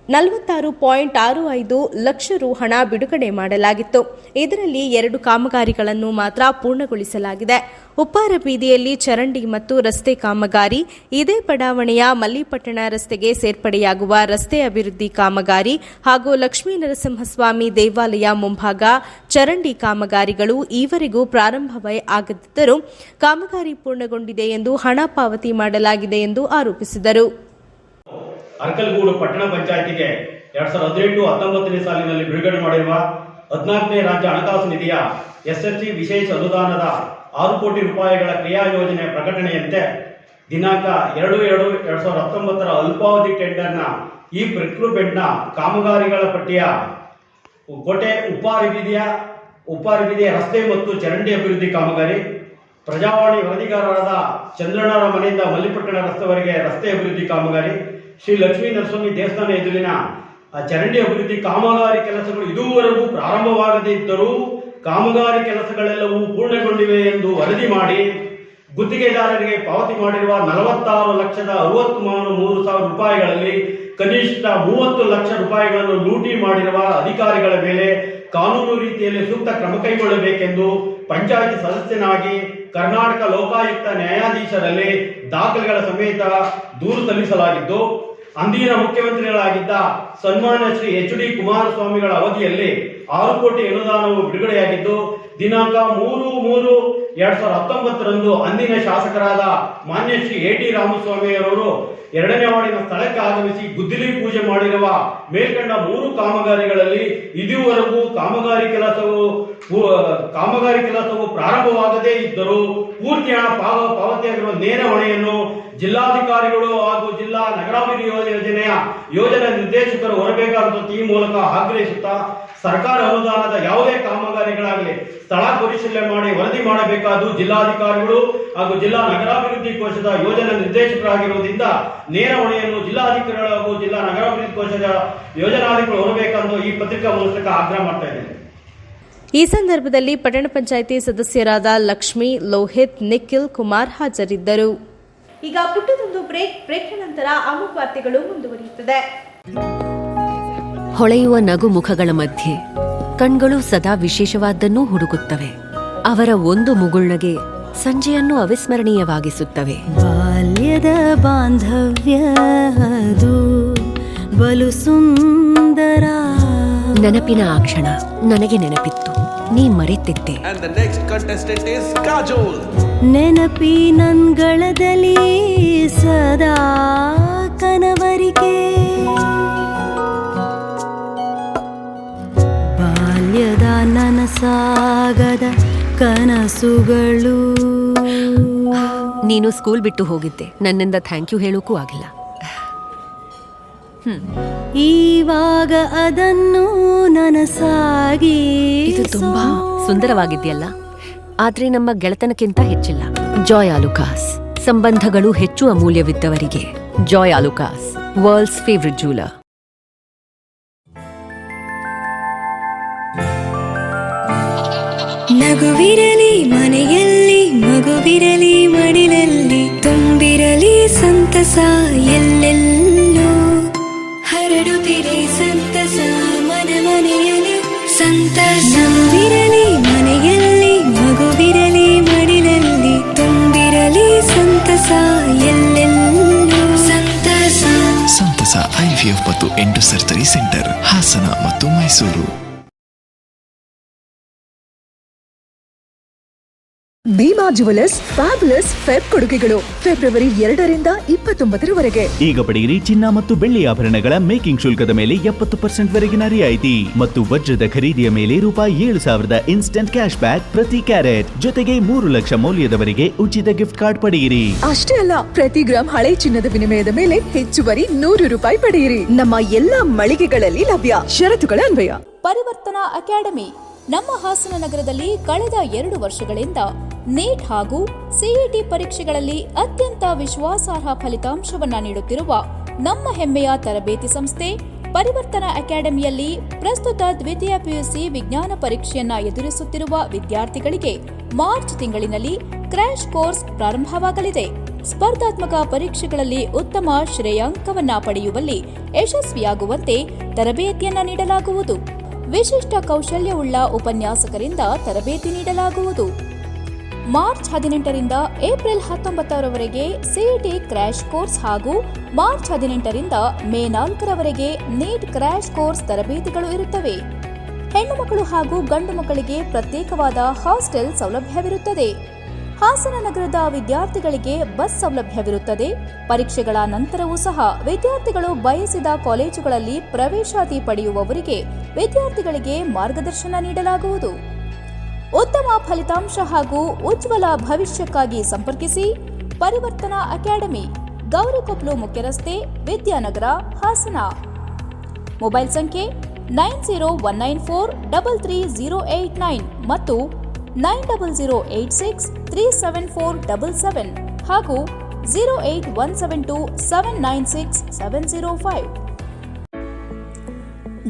Speaker 1: ನಲವತ್ತಾರು ಪಾಯಿಂಟ್ ಆರು ಐದು ಲಕ್ಷ ರು ಹಣ ಬಿಡುಗಡೆ ಮಾಡಲಾಗಿತ್ತು. ಇದರಲ್ಲಿ ಎರಡು ಕಾಮಗಾರಿಗಳನ್ನು ಮಾತ್ರ ಪೂರ್ಣಗೊಳಿಸಲಾಗಿದೆ. ಉಪ್ಪಾರ ಬೀದಿಯಲ್ಲಿ ಚರಂಡಿ ಮತ್ತು ರಸ್ತೆ ಕಾಮಗಾರಿ, ಇದೇ ಬಡಾವಣೆಯ ಮಲ್ಲಿಪಟ್ಟಣ ರಸ್ತೆಗೆ ಸೇರ್ಪಡೆಯಾಗುವ ರಸ್ತೆ ಅಭಿವೃದ್ಧಿ ಕಾಮಗಾರಿ ಹಾಗೂ ಲಕ್ಷ್ಮೀ ನರಸಿಂಹಸ್ವಾಮಿ ದೇವಾಲಯ ಮುಂಭಾಗ ಚರಂಡಿ ಕಾಮಗಾರಿಗಳು ಈವರೆಗೂ ಪ್ರಾರಂಭವೇ ಆಗದಿದ್ದರೂ ಕಾಮಗಾರಿ ಪೂರ್ಣಗೊಂಡಿದೆ ಎಂದು ಹಣ ಪಾವತಿ ಮಾಡಲಾಗಿದೆ ಎಂದು ಆರೋಪಿಸಿದರು.
Speaker 5: ಅರ್ಕಲ್ಗೂಡು ಪಟ್ಟಣ ಪಂಚಾಯಿತಿಗೆ ಎರಡ್ ಸಾವಿರದ ಹದಿನೆಂಟು, ಹತ್ತೊಂಬತ್ತನೇ ಸಾಲಿನಲ್ಲಿ ಬಿಡುಗಡೆ ಮಾಡಿರುವ ಹದಿನಾಲ್ಕನೇ ರಾಜ್ಯ ಹಣಕಾಸು ನಿಧಿಯ ಎಸ್ಎಫ್ಸಿ ವಿಶೇಷ ಅನುದಾನದ ಆರು ಕೋಟಿ ರೂಪಾಯಿಗಳ ಕ್ರಿಯಾ ಯೋಜನೆ ಪ್ರಕಟಣೆಯಂತೆ ದಿನಾಂಕ ಎರಡು ಎರಡು ಎರಡ್ ಸಾವಿರದ ಹತ್ತೊಂಬತ್ತರ ಅಲ್ಪಾವಧಿ ಟೆಂಡರ್ನ ಈ ರಿಕ್ರೂಟ್ಮೆಂಟ್ನ ಕಾಮಗಾರಿಗಳ ಪಟ್ಟಿಯ ಕೋಟೆ ಉಪ್ಪಾರಿ ಬೀದಿಯ ರಸ್ತೆ ಮತ್ತು ಚರಂಡಿ ಅಭಿವೃದ್ಧಿ ಕಾಮಗಾರಿ, ಪ್ರಜಾವಾಣಿ ವರದಿಗಾರರಾದ ಚಂದ್ರಣ್ಣರ ಮನೆಯಿಂದ ಮಲ್ಲಿಪಟ್ಟಣ ರಸ್ತೆವರೆಗೆ ರಸ್ತೆ ಅಭಿವೃದ್ಧಿ ಕಾಮಗಾರಿ ಶ್ರೀ ಲಕ್ಷ್ಮೀ ನರಸ್ವಾಮಿ ದೇವಸ್ಥಾನ ಎದುರಿನ ಚರಂಡಿ ಅಭಿವೃದ್ಧಿ ಕಾಮಗಾರಿ ಕೆಲಸಗಳು ಇದುವರೆಗೂ ಪ್ರಾರಂಭವಾಗದೇ ಇದ್ದರೂ ಕಾಮಗಾರಿ ಕೆಲಸಗಳೆಲ್ಲವೂ ಪೂರ್ಣಗೊಂಡಿವೆ ಎಂದು ವರದಿ ಮಾಡಿ ಗುತ್ತಿಗೆದಾರರಿಗೆ ಪಾವತಿ ಮಾಡಿರುವ ನಲವತ್ತಾರು ಲಕ್ಷದ ಅರವತ್ತ್ ಮೂರು ಸಾವಿರ ರೂಪಾಯಿಗಳಲ್ಲಿ ಕನಿಷ್ಠ ಮೂವತ್ತು ಲಕ್ಷ ರೂಪಾಯಿಗಳನ್ನು ಲೂಟಿ ಮಾಡಿರುವ ಅಧಿಕಾರಿಗಳ ಮೇಲೆ ಕಾನೂನು ರೀತಿಯಲ್ಲಿ ಸೂಕ್ತ ಕ್ರಮ ಕೈಗೊಳ್ಳಬೇಕೆಂದು ಪಂಚಾಯತ್ ಸದಸ್ಯನಾಗಿ ಕರ್ನಾಟಕ ಲೋಕಾಯುಕ್ತ ನ್ಯಾಯಾಧೀಶರಲ್ಲಿ ದಾಖಲೆಗಳ ಸಮೇತ ದೂರು ಸಲ್ಲಿಸಲಾಗಿದ್ದು, ಅಂದಿನ ಮುಖ್ಯಮಂತ್ರಿಗಳಾಗಿದ್ದ ಸನ್ಮಾನ್ಯ ಶ್ರೀ ಎಚ್ ಡಿ ಕುಮಾರಸ್ವಾಮಿಗಳ ಅವಧಿಯಲ್ಲಿ ಆರು ಕೋಟಿ ಅನುದಾನವು ಬಿಡುಗಡೆಯಾಗಿದ್ದು, ದಿನಾಂಕ ಮೂರು ಮೂರು ಎರಡ್ ಸಾವಿರದ ಹತ್ತೊಂಬತ್ತರಂದು ಅಂದಿನ ಶಾಸಕರಾದ ಮಾನ್ಯ ಶ್ರೀ ಎ ಟಿ ರಾಮಸ್ವಾಮಿಯವರವರು ಎರಡನೇ ವಾರ್ಡಿನ ಸ್ಥಳಕ್ಕೆ ಆಗಮಿಸಿ ಗುದ್ದಲಿ ಪೂಜೆ ಮಾಡಿರುವ ಮೇಲ್ಕಂಡ ಮೂರು ಕಾಮಗಾರಿಗಳಲ್ಲಿ ಇದುವರೆಗೂ ಕಾಮಗಾರಿ ಕೆಲಸವು ಕಾಮಗಾರಿ ಕೆಲಸವು ಪ್ರಾರಂಭವಾಗದೇ ಇದ್ದರೂ ಪೂರ್ತಿ ಹಣ ಪಾವ, ಪಾವತಿಯಾಗಿರುವ ನೇರ ಹೊಣೆಯನ್ನು ಜಿಲ್ಲಾಧಿಕಾರಿಗಳು ಹಾಗೂ ಜಿಲ್ಲಾ ನಗರಾಭಿವೃದ್ಧಿ ಯೋಜನೆಯ ಯೋಜನಾ ನಿರ್ದೇಶಕರು ಹೊರಬೇಕಾದ ಈ ಮೂಲಕ ಆಗ್ರಹಿಸುತ್ತಾ ಸರ್ಕಾರ ಅನುದಾನದ ಯಾವುದೇ ಕಾಮಗಾರಿಗಳಾಗಲಿ ಸ್ಥಳ ಪರಿಶೀಲನೆ ಮಾಡಿ ವರದಿ ಮಾಡಬೇಕಾದ್ದು ಜಿಲ್ಲಾಧಿಕಾರಿಗಳು ಹಾಗೂ ಜಿಲ್ಲಾ ನಗರಾಭಿವೃದ್ಧಿ ಕೋಶದ ಯೋಜನಾ ನಿರ್ದೇಶಕರಾಗಿರುವುದರಿಂದ ನೇರ ಹೊಣೆಯನ್ನು ಜಿಲ್ಲಾಧಿಕಾರಿಗಳು ಹಾಗೂ ಜಿಲ್ಲಾ ನಗರಾಭಿವೃದ್ಧಿ ಕೋಶದ ಯೋಜನಾಧಿಕಾರಿಗಳು ಹೊರಬೇಕೆಂದು ಈ ಪತ್ರಿಕಾ ಮೂಲಕ ಆಗ್ರಹ ಮಾಡ್ತಾ ಇದ್ದೇನೆ.
Speaker 1: ಈ ಸಂದರ್ಭದಲ್ಲಿ ಪಟ್ಟಣ ಪಂಚಾಯಿತಿ ಸದಸ್ಯರಾದ ಲಕ್ಷ್ಮಿ ಲೋಹಿತ್ ನಿಖಿಲ್ ಕುಮಾರ್ ಹಾಜರಿದ್ದರು. ಈಗ ಪುಟ್ಟದೊಂದು ಬ್ರೇಕ್ ಬ್ರೇಕ್ ನಂತರ ಅಮುಕ್ ವಾರ್ತೆಗಳು ಮುಂದುವರಿಯುತ್ತದೆ.
Speaker 6: ಹೊಳೆಯುವ ನಗು ಮುಖಗಳ ಮಧ್ಯೆ ಕಣ್ಗಳು ಸದಾ ವಿಶೇಷವಾದ್ದನ್ನೂ ಹುಡುಕುತ್ತವೆ. ಅವರ ಒಂದು ಮುಗುಳ್ನಗೆ ಸಂಜೆಯನ್ನು ಅವಿಸ್ಮರಣೀಯವಾಗಿಸುತ್ತವೆ.
Speaker 7: ಬಾಲ್ಯದ ಬಾಂಧವ್ಯ ಅದು ಬಲು ಸುಂದರ.
Speaker 6: ನೆನಪಿನ ಆ ಕ್ಷಣ ನನಗೆ ನೆನಪಿತ್ತು. ನೀ ಮರೆತಿದ್ದೆ.
Speaker 7: ನೆನಪಿ
Speaker 6: ನನ್ಗಳದಲ್ಲಿ ಸದಾ ಕನವರಿಕೆ. ಬಾಲ್ಯದ ನನಸಾಗದ ಕನಸುಗಳು. ನೀನು ಸ್ಕೂಲ್ ಬಿಟ್ಟು ಹೋಗಿದ್ದೆ. ನನ್ನಿಂದ ಥ್ಯಾಂಕ್ ಯು ಹೇಳೋಕ್ಕೂ ಆಗಿಲ್ಲ. ಈವಾಗ ಅದನ್ನು ನನಸಾಗಿ ಇದು ತುಂಬಾ ಸುಂದರವಾಗಿದೆಯಲ್ಲ? ಆದ್ರೆ ನಮ್ಮ ಗೆಳೆತನಕ್ಕಿಂತ ಹೆಚ್ಚಿಲ್ಲ. ಜಾಯ್ ಆಲುಕಾಸ್ ಸಂಬಂಧಗಳು ಹೆಚ್ಚು ಅಮೂಲ್ಯವಿದ್ದವರಿಗೆ. Joy Alukkas world's favourite jeweller
Speaker 8: ನಗುವಿರಲಿ ಮನೆಯಲ್ಲಿ ಮಗುವಿರಲಿ ಮಡಿಲಲ್ಲಿ ತುಂಬಿರಲಿ ಸಂತಸ ಎಲ್ಲೆಲ್ಲೂ
Speaker 9: ಐವಿಎಫ್ ಮತ್ತು ಎಂಟು ಸರ್ಜರಿ ಸೆಂಟರ್ ಹಾಸನ ಮತ್ತು Mysuru.
Speaker 10: Bhima jewellers fabulous Feb ಕೊಡುಗೆಗಳು ಫೆಬ್ರವರಿ ಎರಡರಿಂದ ಇಪ್ಪತ್ತೊಂಬತ್ತರವರೆಗೆ.
Speaker 11: ಈಗ ಪಡೆಯಿರಿ ಚಿನ್ನ ಮತ್ತು ಬೆಳ್ಳಿ ಆಭರಣಗಳ ಮೇಕಿಂಗ್ ಶುಲ್ಕದ ಮೇಲೆ ಎಪ್ಪತ್ತು ಪರ್ಸೆಂಟ್ ವರೆಗಿನ ರಿಯಾಯಿತಿ ಮತ್ತು ವಜ್ರದ ಖರೀದಿಯ ಮೇಲೆ ರೂಪಾಯಿ ಏಳು ಸಾವಿರದ ಇನ್ಸ್ಟೆಂಟ್ ಕ್ಯಾಶ್ ಬ್ಯಾಕ್ ಪ್ರತಿ ಕ್ಯಾರೆಟ್. ಜೊತೆಗೆ ಮೂರು ಲಕ್ಷ ಮೌಲ್ಯದವರೆಗೆ ಉಚಿತ ಗಿಫ್ಟ್ ಕಾರ್ಡ್ ಪಡೆಯಿರಿ.
Speaker 10: ಅಷ್ಟೇ ಅಲ್ಲ ಪ್ರತಿ ಗ್ರಾಂ ಹಳೆ ಚಿನ್ನದ ವಿನಿಮಯದ ಮೇಲೆ ಹೆಚ್ಚುವರಿ ನೂರು ರೂಪಾಯಿ ಪಡೆಯಿರಿ. ನಮ್ಮ ಎಲ್ಲಾ ಮಳಿಗೆಗಳಲ್ಲಿ ಲಭ್ಯ ಷರತ್ತುಗಳ ಅನ್ವಯ.
Speaker 12: ಪರಿವರ್ತನಾ ಅಕಾಡೆಮಿ. ನಮ್ಮ ಹಾಸನ ನಗರದಲ್ಲಿ ಕಳೆದ ಎರಡು ವರ್ಷಗಳಿಂದ ನೀಟ್ ಹಾಗೂ ಸಿಇಟಿ ಪರೀಕ್ಷೆಗಳಲ್ಲಿ ಅತ್ಯಂತ ವಿಶ್ವಾಸಾರ್ಹ ಫಲಿತಾಂಶವನ್ನ ನೀಡುತ್ತಿರುವ ನಮ್ಮ ಹೆಮ್ಮೆಯ ತರಬೇತಿ ಸಂಸ್ಥೆ ಪರಿವರ್ತನಾ ಅಕಾಡೆಮಿಯಲ್ಲಿ ಪ್ರಸ್ತುತ ದ್ವಿತೀಯ ಪಿಯುಸಿ ವಿಜ್ಞಾನ ಪರೀಕ್ಷೆಯನ್ನ ಎದುರಿಸುತ್ತಿರುವ ವಿದ್ಯಾರ್ಥಿಗಳಿಗೆ ಮಾರ್ಚ್ ತಿಂಗಳಿನಲ್ಲಿ ಕ್ರ್ಯಾಶ್ ಕೋರ್ಸ್ ಪ್ರಾರಂಭವಾಗಲಿದೆ. ಸ್ಪರ್ಧಾತ್ಮಕ ಪರೀಕ್ಷೆಗಳಲ್ಲಿ ಉತ್ತಮ ಶ್ರೇಯಾಂಕವನ್ನ ಪಡೆಯುವಲ್ಲಿ ಯಶಸ್ವಿಯಾಗುವಂತೆ ತರಬೇತಿಯನ್ನ ನೀಡಲಾಗುವುದು. ವಿಶಿಷ್ಟ ಕೌಶಲ್ಯವುಳ್ಳ ಉಪನ್ಯಾಸಕರಿಂದ ತರಬೇತಿ ನೀಡಲಾಗುವುದು. ಮಾರ್ಚ್ ಹದಿನೆಂಟರಿಂದ ಏಪ್ರಿಲ್ ಹತ್ತೊಂಬತ್ತರವರೆಗೆ ಸಿಇಟಿ ಕ್ರ್ಯಾಶ್ ಕೋರ್ಸ್ ಹಾಗೂ ಮಾರ್ಚ್ ಹದಿನೆಂಟರಿಂದ ಮೇ ನಾಲ್ಕರವರೆಗೆ ನೀಟ್ ಕ್ರ್ಯಾಶ್ ಕೋರ್ಸ್ ತರಬೇತಿಗಳು ಇರುತ್ತವೆ. ಹೆಣ್ಣು ಮಕ್ಕಳು ಹಾಗೂ ಗಂಡು ಮಕ್ಕಳಿಗೆ ಪ್ರತ್ಯೇಕವಾದ ಹಾಸ್ಟೆಲ್ ಸೌಲಭ್ಯವಿರುತ್ತದೆ. ಹಾಸನ ನಗರದ ವಿದ್ಯಾರ್ಥಿಗಳಿಗೆ ಬಸ್ ಸೌಲಭ್ಯವಿರುತ್ತದೆ. ಪರೀಕ್ಷೆಗಳ ನಂತರವೂ ಸಹ ವಿದ್ಯಾರ್ಥಿಗಳು ಬಯಸಿದ ಕಾಲೇಜುಗಳಲ್ಲಿ ಪ್ರವೇಶಾತಿ ಪಡೆಯುವವರಿಗೆ ವಿದ್ಯಾರ್ಥಿಗಳಿಗೆ ಮಾರ್ಗದರ್ಶನ ನೀಡಲಾಗುವುದು. ಉತ್ತಮ ಫಲಿತಾಂಶ ಹಾಗೂ ಉಜ್ವಲ ಭವಿಷ್ಯಕ್ಕಾಗಿ ಸಂಪರ್ಕಿಸಿ ಪರಿವರ್ತನಾ ಅಕಾಡೆಮಿ ಗೌರಿಕೊಪ್ಲು ಮುಖ್ಯ ರಸ್ತೆ ವಿದ್ಯಾನಗರ, ಹಾಸನ. ಮೊಬೈಲ್ ಸಂಖ್ಯೆ nine zero one nine four double three zero eight nine ಮತ್ತು nine double zero eight six three seven four double seven ಹಾಗೂ zero eight one seven two seven nine six seven zero five.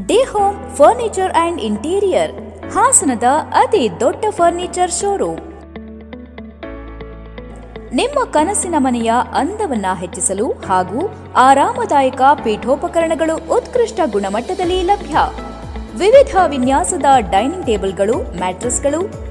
Speaker 12: D home furniture and interior, ಹಾಸನದ ಅತಿ ದೊಡ್ಡ ಫರ್ನಿಚರ್ ಶೋರೂಮ್. ನಿಮ್ಮ ಕನಸಿನ ಮನೆಯ ಅಂದವನ್ನ ಹೆಚ್ಚಿಸಲು ಹಾಗೂ ಆರಾಮದಾಯಕ ಪೀಠೋಪಕರಣಗಳು ಉತ್ಕೃಷ್ಟ ಗುಣಮಟ್ಟದಲ್ಲಿ ಲಭ್ಯ. ವಿವಿಧ ವಿನ್ಯಾಸದ ಡೈನಿಂಗ್ ಟೇಬಲ್ಗಳು, ಮ್ಯಾಟ್ರೆಸ್ಗಳು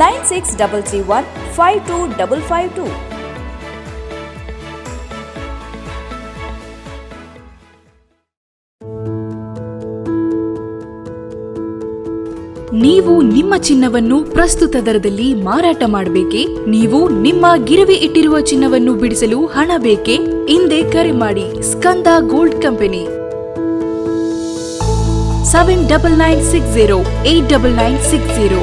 Speaker 12: nine six double three one five two double five two.
Speaker 8: ನೀವು ನಿಮ್ಮ ಚಿನ್ನವನ್ನು ಪ್ರಸ್ತುತ ದರದಲ್ಲಿ ಮಾರಾಟ ಮಾಡಬೇಕೆ? ನೀವು ನಿಮ್ಮ ಗಿರವಿ ಇಟ್ಟಿರುವ ಚಿನ್ನವನ್ನು ಬಿಡಿಸಲು ಹಣ ಬೇಕೇ? ಹಿಂದೆ ಕರೆ ಮಾಡಿ, Skanda gold company. Seven double nine six zero, eight double nine six zero.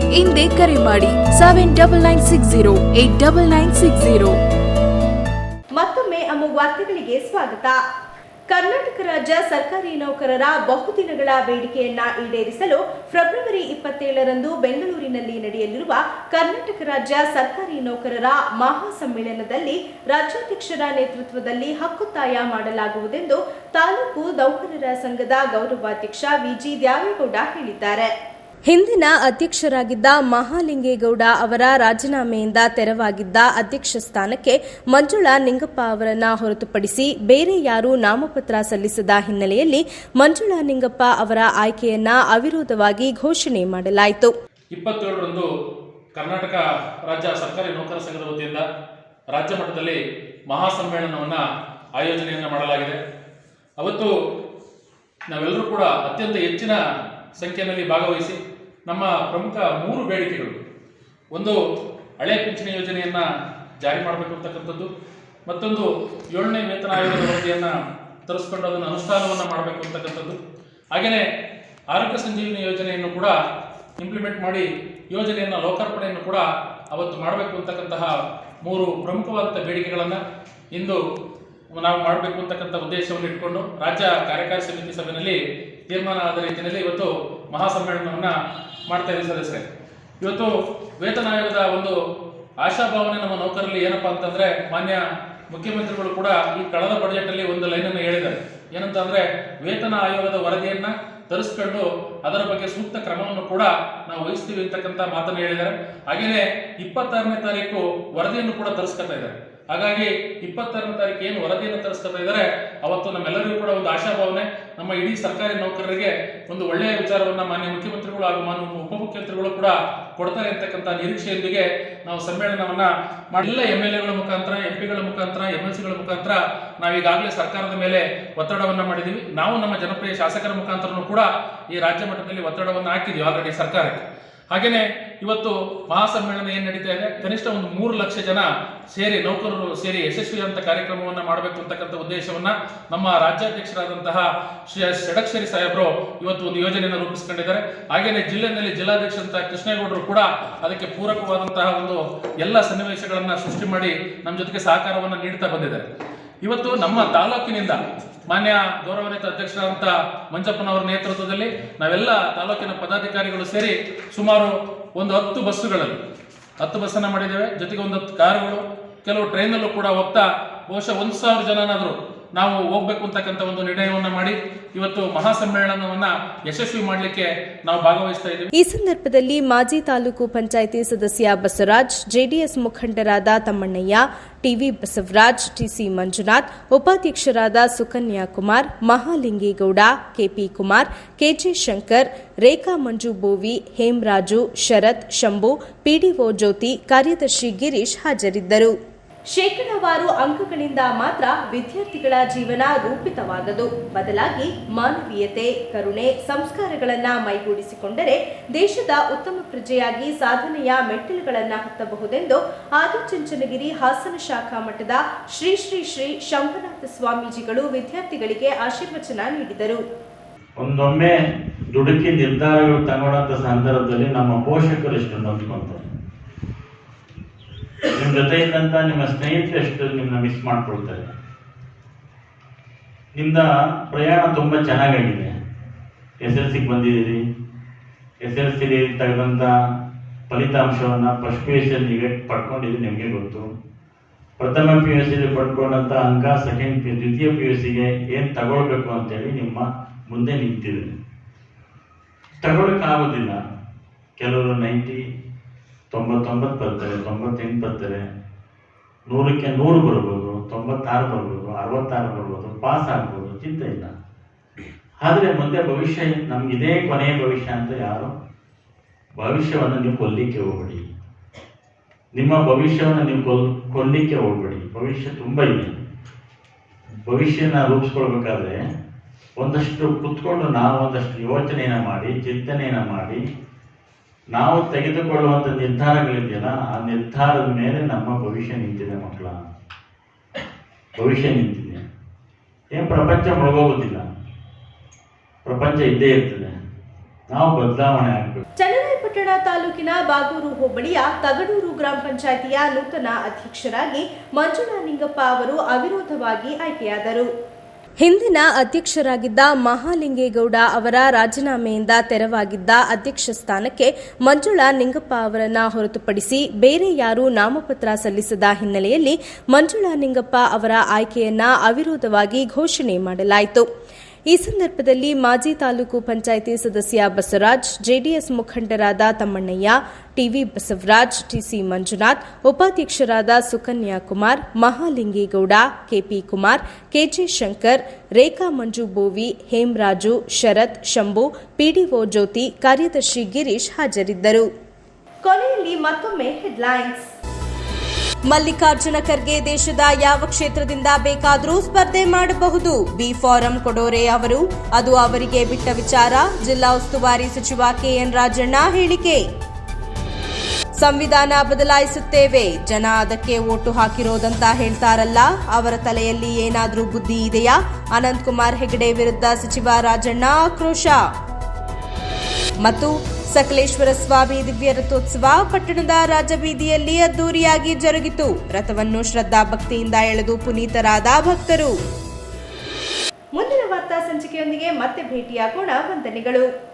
Speaker 8: ಹಿಂದೆ ಕರೆ ಮಾಡಿ seven double nine six zero eight double nine six zero
Speaker 1: ಮತ್ತೊಮ್ಮೆ ಅಮೋಘ ವಾರ್ತೆಗಳಿಗೆ ಸ್ವಾಗತ. ಕರ್ನಾಟಕ ರಾಜ್ಯ ಸರ್ಕಾರಿ ನೌಕರರ ಬಹುದಿನಗಳ ಬೇಡಿಕೆಯನ್ನ ಈಡೇರಿಸಲು ಫೆಬ್ರವರಿ ಇಪ್ಪತ್ತೇಳರಂದು ಬೆಂಗಳೂರಿನಲ್ಲಿ ನಡೆಯಲಿರುವ ಕರ್ನಾಟಕ ರಾಜ್ಯ ಸರ್ಕಾರಿ ನೌಕರರ ಮಹಾಸಮ್ಮೇಳನದಲ್ಲಿ ರಾಜ್ಯಾಧ್ಯಕ್ಷರ ನೇತೃತ್ವದಲ್ಲಿ ಹಕ್ಕುತ್ತಾಯ ಮಾಡಲಾಗುವುದೆಂದು ತಾಲೂಕು ನೌಕರರ ಸಂಘದ ಗೌರವಾಧ್ಯಕ್ಷ ವಿಜಿ ದ್ಯಾವೇಗೌಡ ಹೇಳಿದ್ದಾರೆ. ಹಿಂದಿನ ಅಧ್ಯಕ್ಷರಾಗಿದ್ದ ಮಹಾಲಿಂಗೇಗೌಡ ಅವರ ರಾಜೀನಾಮೆಯಿಂದ ತೆರವಾಗಿದ್ದ ಅಧ್ಯಕ್ಷ ಸ್ಥಾನಕ್ಕೆ ಮಂಜುಳಾ ನಿಂಗಪ್ಪ ಅವರನ್ನ ಹೊರತುಪಡಿಸಿ ಬೇರೆ ಯಾರೂ ನಾಮಪತ್ರ ಸಲ್ಲಿಸದ ಹಿನ್ನೆಲೆಯಲ್ಲಿ ಮಂಜುಳಾ ನಿಂಗಪ್ಪ ಅವರ ಆಯ್ಕೆಯನ್ನ ಅವಿರೋಧವಾಗಿ ಘೋಷಣೆ ಮಾಡಲಾಯಿತು.
Speaker 13: ಇಪ್ಪತ್ತೇಳರಂದು ಕರ್ನಾಟಕ ರಾಜ್ಯ ಸರ್ಕಾರಿ ನೌಕರ ಸಂಘದ ವತಿಯಿಂದ ರಾಜ್ಯ ಮಟ್ಟದಲ್ಲಿ ಮಹಾಸಮ್ಮೇಳನವನ್ನು ಆಯೋಜನೆಯನ್ನು ಮಾಡಲಾಗಿದೆ. ಅವತ್ತು ನಾವೆಲ್ಲರೂ ಕೂಡ ಅತ್ಯಂತ ಹೆಚ್ಚಿನ ಸಂಖ್ಯೆಯಲ್ಲಿ ಭಾಗವಹಿಸಿ ನಮ್ಮ ಪ್ರಮುಖ ಮೂರು ಬೇಡಿಕೆಗಳು. ಒಂದು, ಹಳೆ ಪಿಂಚಣಿ ಯೋಜನೆಯನ್ನು ಜಾರಿ ಮಾಡಬೇಕು ಅಂತಕ್ಕಂಥದ್ದು ಮತ್ತೊಂದು, ಏಳನೇ ವೇತನ ಆಯೋಗದ ವರದಿಯನ್ನು ತರಿಸ್ಕೊಂಡು ಅದನ್ನು ಅನುಷ್ಠಾನವನ್ನು ಮಾಡಬೇಕು ಅಂತಕ್ಕಂಥದ್ದು ಹಾಗೆಯೇ ಆರೋಗ್ಯ ಸಂಜೀವಿನಿ ಯೋಜನೆಯನ್ನು ಕೂಡ ಇಂಪ್ಲಿಮೆಂಟ್ ಮಾಡಿ ಯೋಜನೆಯನ್ನು ಲೋಕಾರ್ಪಣೆಯನ್ನು ಕೂಡ ಅವತ್ತು ಮಾಡಬೇಕು ಅಂತಕ್ಕಂತಹ ಮೂರು ಪ್ರಮುಖವಾದಂಥ ಬೇಡಿಕೆಗಳನ್ನು ಇಂದು ನಾವು ಮಾಡಬೇಕು ಅಂತಕ್ಕಂಥ ಉದ್ದೇಶವನ್ನು ಇಟ್ಕೊಂಡು ರಾಜ್ಯ ಕಾರ್ಯಕಾರಿ ಸಮಿತಿ ಸಭೆಯಲ್ಲಿ ತೀರ್ಮಾನ ಆದ ರೀತಿಯಲ್ಲಿ ಇವತ್ತು ಮಹಾಸಮ್ಮೇಳನವನ್ನು ಮಾಡ್ತಾ ಇದ್ದೀವಿ ಸದಸ್ಯರೇ ಇವತ್ತು ವೇತನ ಆಯೋಗದ ಒಂದು ಆಶಾಭಾವನೆ ನಮ್ಮ ನೌಕರಲ್ಲಿ ಏನಪ್ಪಾ ಅಂತಂದ್ರೆ, ಮಾನ್ಯ ಮುಖ್ಯಮಂತ್ರಿಗಳು ಕೂಡ ಈ ಕಳೆದ ಬಜೆಟ್ ಅಲ್ಲಿ ಒಂದು ಲೈನ್ ಅನ್ನು ಹೇಳಿದ್ದಾರೆ. ಏನಂತ ಅಂದ್ರೆ ವೇತನ ಆಯೋಗದ ವರದಿಯನ್ನ ತರಿಸ್ಕೊಂಡು ಅದರ ಬಗ್ಗೆ ಸೂಕ್ತ ಕ್ರಮವನ್ನು ಕೂಡ ನಾವು ವಹಿಸ್ತೀವಿ ಅಂತಕ್ಕಂಥ ಮಾತನ್ನು ಹೇಳಿದ್ದಾರೆ. ಹಾಗೆಯೇ ಇಪ್ಪತ್ತಾರನೇ ತಾರೀಕು ವರದಿಯನ್ನು ಕೂಡ ತರಿಸ್ಕೊತಾ ಇದ್ದಾರೆ. ಹಾಗಾಗಿ ಇಪ್ಪತ್ತಾರನೇ ತಾರೀಕು ಏನು ವರದಿಯನ್ನು ತರಿಸ್ಕೊತಾ ಇದ್ದಾರೆ, ಅವತ್ತು ನಮ್ಮೆಲ್ಲರಿಗೂ ಕೂಡ ಒಂದು ಆಶಾಭಾವನೆ. ನಮ್ಮ ಇಡೀ ಸರ್ಕಾರಿ ನೌಕರರಿಗೆ ಒಂದು ಒಳ್ಳೆಯ ವಿಚಾರವನ್ನ ಮಾನ್ಯ ಮುಖ್ಯಮಂತ್ರಿಗಳು ಹಾಗೂ ಮಾನ್ಯ ಉಪಮುಖ್ಯಮಂತ್ರಿಗಳು ಕೂಡ ಕೊಡ್ತಾರೆ ಅಂತಕ್ಕಂಥ ನಿರೀಕ್ಷೆಯೊಂದಿಗೆ ನಾವು ಸಮ್ಮೇಳನವನ್ನ ಮಾಡಿಲ್ಲ ಎಂ ಎಲ್ ಎಗಳ ಮುಖಾಂತರ ಎಂ ಪಿಗಳ ಮುಖಾಂತರ ಎಂ ಎಲ್ ಸಿಗಳ ಮುಖಾಂತರ ನಾವು ಈಗಾಗಲೇ ಸರ್ಕಾರದ ಮೇಲೆ ಒತ್ತಡವನ್ನ ಮಾಡಿದ್ದೀವಿ ನಾವು ನಮ್ಮ ಜನಪ್ರಿಯ ಶಾಸಕರ ಮುಖಾಂತರನೂ ಕೂಡ ಈ ರಾಜ್ಯ ಮಟ್ಟದಲ್ಲಿ ಒತ್ತಡವನ್ನು ಹಾಕಿದ್ದೀವಿ ಆಲ್ರೆಡಿ ಸರ್ಕಾರಕ್ಕೆ. ಹಾಗೇನೆ ಇವತ್ತು ಮಹಾಸಮ್ಮೇಳನ ಏನು ನಡೀತಾ ಇದೆ? ಕನಿಷ್ಠ ಒಂದು ಮೂರು ಲಕ್ಷ ಜನ ಸೇರಿ, ನೌಕರರು ಸೇರಿ ಯಶಸ್ವಿ ಅಂತ ಕಾರ್ಯಕ್ರಮವನ್ನ ಮಾಡಬೇಕು ಅಂತಕ್ಕಂಥ ಉದ್ದೇಶವನ್ನ ನಮ್ಮ ರಾಜ್ಯಾಧ್ಯಕ್ಷರಾದಂತಹ ಶ್ರೀ ಷಡಕ್ಷರಿ ಸಾಹೇಬರು ಇವತ್ತು ಒಂದು ಯೋಜನೆಯನ್ನು ರೂಪಿಸ್ಕೊಂಡಿದ್ದಾರೆ. ಹಾಗೆಯೇ ಜಿಲ್ಲೆಯಲ್ಲಿ ಜಿಲ್ಲಾಧ್ಯಕ್ಷರಂತ ಕೃಷ್ಣೇಗೌಡರು ಕೂಡ ಅದಕ್ಕೆ ಪೂರಕವಾದಂತಹ ಒಂದು ಎಲ್ಲ ಸನ್ನಿವೇಶಗಳನ್ನು ಸೃಷ್ಟಿ ಮಾಡಿ ನಮ್ಮ ಜೊತೆಗೆ ಸಹಕಾರವನ್ನು ನೀಡ್ತಾ ಬಂದಿದ್ದಾರೆ. ಇವತ್ತು ನಮ್ಮ ತಾಲೂಕಿನಿಂದ ಮಾನ್ಯ ಗೌರವಾನ್ವಿತ ಅಧ್ಯಕ್ಷರಾದಂಥ ಮಂಜಪ್ಪನವರ ನೇತೃತ್ವದಲ್ಲಿ ನಾವೆಲ್ಲ ತಾಲೂಕಿನ ಪದಾಧಿಕಾರಿಗಳು ಸೇರಿ ಸುಮಾರು ಒಂದು ಹತ್ತು ಬಸ್ಸುಗಳಲ್ಲಿ ಹತ್ತು ಬಸ್ಸನ್ನು ಮಾಡಿದ್ದೇವೆ. ಜೊತೆಗೆ ಒಂದು ಕಾರುಗಳು, ಕೆಲವು ಟ್ರೈನಲ್ಲೂ ಕೂಡ ಹೋಗ್ತಾ ಬಹುಶಃ ಒಂದು ಸಾವಿರ ಜನನಾದರೂ ನಾವು ಹೋಗ್ಬೇಕು ಅಂತಕ್ಕಂಥ ಒಂದು ನಿರ್ಣಯವನ್ನ ಮಾಡಿ ಇವತ್ತು ಮಹಾಸಮ್ಮೇಳನವನ್ನ ಯಶಸ್ವಿ ಮಾಡಲಿಕ್ಕೆ ನಾವು ಭಾಗವಹಿಸ್ತಾ ಇದ್ದೀವಿ.
Speaker 1: ಈ ಸಂದರ್ಭದಲ್ಲಿ ಮಾಜಿ ತಾಲೂಕು ಪಂಚಾಯಿತಿ ಸದಸ್ಯ ಬಸವರಾಜ್, ಜೆಡಿಎಸ್ ಮುಖಂಡರಾದ ತಮ್ಮಣ್ಣಯ್ಯ, ಟಿವಿ ಬಸವರಾಜ್, ಟಿಸಿ ಮಂಜುನಾಥ್, ಉಪಾಧ್ಯಕ್ಷರಾದ Sukanya Kumar, Mahalingegowda, KP Kumar, K J Shankar, Rekha Manju Bovi, Hemaraju, Sharath, Shambhu, PDO Jyothi, ಕಾರ್ಯದರ್ಶಿ ಗಿರೀಶ್ ಹಾಜರಿದ್ದರು. ಶೇಕಡಾವಾರು ಅಂಕಗಳಿಂದ ಮಾತ್ರ ವಿದ್ಯಾರ್ಥಿಗಳ ಜೀವನ ರೂಪಿತವಾಗದು ಬದಲಾಗಿ ಮಾನವೀಯತೆ, ಕರುಣೆ, ಸಂಸ್ಕಾರಗಳನ್ನ ಮೈಗೂಡಿಸಿಕೊಂಡರೆ ದೇಶದ ಉತ್ತಮ ಪ್ರಜೆಯಾಗಿ ಸಾಧನೆಯ ಮೆಟ್ಟಿಲುಗಳನ್ನು ಹತ್ತಬಹುದೆಂದು ಆದಿಚುಂಚನಗಿರಿ ಹಾಸನ ಶಾಖಾ ಮಠದ ಶ್ರೀ ಶ್ರೀ ಶ್ರೀ ಶಂಭನಾಥ ಸ್ವಾಮೀಜಿಗಳು ವಿದ್ಯಾರ್ಥಿಗಳಿಗೆ ಆಶೀರ್ವಚನ ನೀಡಿದರು.
Speaker 14: ಒಂದೊಮ್ಮೆ ದುಡುಕಿ ನಿರ್ಧಾರಗಳು ತಗೊಳ್ಳುವಂತ ಸಂದರ್ಭದಲ್ಲಿ ನಮ್ಮ ಪೋಷಕರು ಇಷ್ಟು ನಿಮ್ಮ ಜೊತೆ ಇದ್ದಂಥ ನಿಮ್ಮ ಸ್ನೇಹಿತರು ಎಷ್ಟು ನಿಮ್ಮನ್ನ ಮಿಸ್ ಮಾಡ್ಕೊಳ್ತಾರೆ ನಿಮ್ದ ಪ್ರಯಾಣ ತುಂಬ ಚೆನ್ನಾಗಾಗಿದೆ. ಎಸ್ ಎಲ್ ಸಿಗೆ ಬಂದಿದ್ದೀರಿ. ಎಸ್ ಎಲ್ ಸಿಲಿ ತೆಗೆದಂಥ ಫಲಿತಾಂಶವನ್ನು ಫಸ್ಟ್ ಪಿ ಯು ಸಿಯಲ್ಲಿ ಪಡ್ಕೊಂಡಿದ್ದು ನಿಮಗೆ ಗೊತ್ತು. ಪ್ರಥಮ ಪಿ ಯು ಸಿಲಿ ಪಡ್ಕೊಂಡಂಥ ಅಂಕ ಸೆಕೆಂಡ್ ಪಿ ದ್ವಿತೀಯ ಪಿ ಯು ಸಿಗೆ ಏನು ತಗೊಳ್ಬೇಕು ಅಂತೇಳಿ ನಿಮ್ಮ ಮುಂದೆ ನಿಂತಿದೆ ತಗೊಳಕ್ಕಾಗೋದಿಲ್ಲ ಕೆಲವರು ನೈಂಟಿ ತೊಂಬತ್ತೊಂಬತ್ತು ಬರ್ತಾರೆ, ತೊಂಬತ್ತೆಂಟು ಬರ್ತಾರೆ. ನೂರಕ್ಕೆ ನೂರು ಬರ್ಬೋದು, ತೊಂಬತ್ತಾರು ಬರ್ಬೋದು, ಅರವತ್ತಾರು ಬರ್ಬೋದು, ಪಾಸ್ ಆಗ್ಬೋದು, ಚಿಂತೆ ಇಲ್ಲ. ಆದರೆ ಮುಂದೆ ಭವಿಷ್ಯ ನಮಗಿದೇ ಕೊನೆಯ ಭವಿಷ್ಯ ಅಂತ ಯಾರು? ಭವಿಷ್ಯವನ್ನು ನೀವು ಕೊಲ್ಲಿಕ್ಕೆ ಹೋಗಬೇಡಿ. ನಿಮ್ಮ ಭವಿಷ್ಯವನ್ನು ನೀವು ಕೊಲ್, ಕೊಲ್ಲಿಕ್ಕೆ ಹೋಗ್ಬೇಡಿ. ಭವಿಷ್ಯ ತುಂಬ ಇದೆ. ಭವಿಷ್ಯನ ರೂಪಿಸ್ಕೊಳ್ಬೇಕಾದ್ರೆ ಒಂದಷ್ಟು ಕುತ್ಕೊಂಡು ನಾವು ಒಂದಷ್ಟು ಯೋಚನೆಯನ್ನು ಮಾಡಿ, ಚಿಂತನೆಯನ್ನು ಮಾಡಿ ನಾವು ತೆಗೆದುಕೊಳ್ಳುವಂಥ ನಿರ್ಧಾರಗಳಿದೆಯಲ್ಲ, ಆ ನಿರ್ಧಾರದ ಮೇಲೆ ನಮ್ಮ ಭವಿಷ್ಯ ನಿಂತಿದೆ ಮಕ್ಕಳ. ಭವಿಷ್ಯ ನಿಂತಿದೆ. ಏನು ಪ್ರಪಂಚ ಮುಳುಗೋಗೋದಿಲ್ಲ ಪ್ರಪಂಚ ಇದ್ದೇ ಇರ್ತದೆ. ನಾವು ಬದಲಾವಣೆ ಆಗಬೇಕು.
Speaker 1: ಚನ್ನರಾಯಪಟ್ಟಣ ತಾಲೂಕಿನ ಬಾಗೂರು ಹೋಬಳಿಯ ತಗಡೂರು ಗ್ರಾಮ ಪಂಚಾಯಿತಿಯ ನೂತನ ಅಧ್ಯಕ್ಷರಾಗಿ ಮಂಜುನಾ ನಿಂಗಪ್ಪ ಅವರು ಅವಿರೋಧವಾಗಿ ಆಯ್ಕೆಯಾದರು. ಹಿಂದಿನ ಅಧ್ಯಕ್ಷರಾಗಿದ್ದ ಮಹಾಲಿಂಗೇಗೌಡ ಅವರ ರಾಜೀನಾಮೆಯಿಂದ ತೆರವಾಗಿದ್ದ ಅಧ್ಯಕ್ಷ ಸ್ಥಾನಕ್ಕೆ ಮಂಜುಳಾ ನಿಂಗಪ್ಪ ಅವರನ್ನ ಹೊರತುಪಡಿಸಿ ಬೇರೆ ಯಾರೂ ನಾಮಪತ್ರ ಸಲ್ಲಿಸದ ಹಿನ್ನೆಲೆಯಲ್ಲಿ ಮಂಜುಳಾ ನಿಂಗಪ್ಪ ಅವರ ಆಯ್ಕೆಯನ್ನ ಅವಿರೋಧವಾಗಿ ಘೋಷಣೆ ಮಾಡಲಾಯಿತು. ಈ ಸಂದರ್ಭದಲ್ಲಿ ಮಾಜಿ ತಾಲೂಕು ಪಂಚಾಯಿತಿ ಸದಸ್ಯ ಬಸವರಾಜ್, ಜೆಡಿಎಸ್ ಮುಖಂಡರಾದ ತಮ್ಮಣ್ಣಯ್ಯ, ಟಿವಿ ಬಸವರಾಜ್, ಟಿಸಿ ಮಂಜುನಾಥ್, ಉಪಾಧ್ಯಕ್ಷರಾದ Sukanya Kumar, Mahalingegowda, KP Kumar, K J Shankar, Rekha Manju Bovi, Hemaraju, Sharath, Shambhu, PDO Jyothi, ಕಾರ್ಯದರ್ಶಿ ಗಿರೀಶ್ ಹಾಜರಿದ್ದರು. ಕೊನೆಯಲ್ಲಿ ಮತ್ತೊಮ್ಮೆ ಹೆಡ್ಲೈನ್ಸ್. ಮಲ್ಲಿಕಾರ್ಜುನ ಖರ್ಗೆ ದೇಶದ ಯಾವ ಕ್ಷೇತ್ರದಿಂದ ಬೇಕಾದರೂ ಸ್ಪರ್ಧೆ ಮಾಡಬಹುದು. ಬಿ ಫಾರಂ ಕೊಡೋರೆ ಅವರು. ಅದು ಅವರಿಗೆ ಬಿಟ್ಟ ವಿಚಾರ. ಜಿಲ್ಲಾ ಉಸ್ತುವಾರಿ ಸಚಿವ ಕೆಎನ್ ರಾಜಣ್ಣ ಹೇಳಿಕೆ. ಸಂವಿಧಾನ ಬದಲಾಯಿಸುತ್ತೇವೆ. ಜನ ಅದಕ್ಕೆ ಓಟು ಹಾಕಿರೋದಂತ ಹೇಳ್ತಾರಲ್ಲ. ಅವರ ತಲೆಯಲ್ಲಿ ಏನಾದರೂ ಬುದ್ಧಿ ಇದೆಯಾ? ಅನಂತಕುಮಾರ್ ಹೆಗಡೆ ವಿರುದ್ಧ ಸಚಿವ ರಾಜಣ್ಣ ಆಕ್ರೋಶ. ಮತ್ತು ಸಕಲೇಶ್ವರ ಸ್ವಾಮಿ ದಿವ್ಯ ರಥೋತ್ಸವ ಪಟ್ಟಣದ ರಾಜಬೀದಿಯಲ್ಲಿ ಅದ್ದೂರಿಯಾಗಿ ಜರುಗಿತು. ರಥವನ್ನು ಶ್ರದ್ಧಾ ಭಕ್ತಿಯಿಂದ ಎಳೆದು ಪುನೀತರಾದ ಭಕ್ತರು. ಮುಂದಿನ ವಾರ್ತಾ ಸಂಚಿಕೆಯೊಂದಿಗೆ ಮತ್ತೆ ಭೇಟಿಯಾಗೋಣ. ವಂದನೆಗಳು.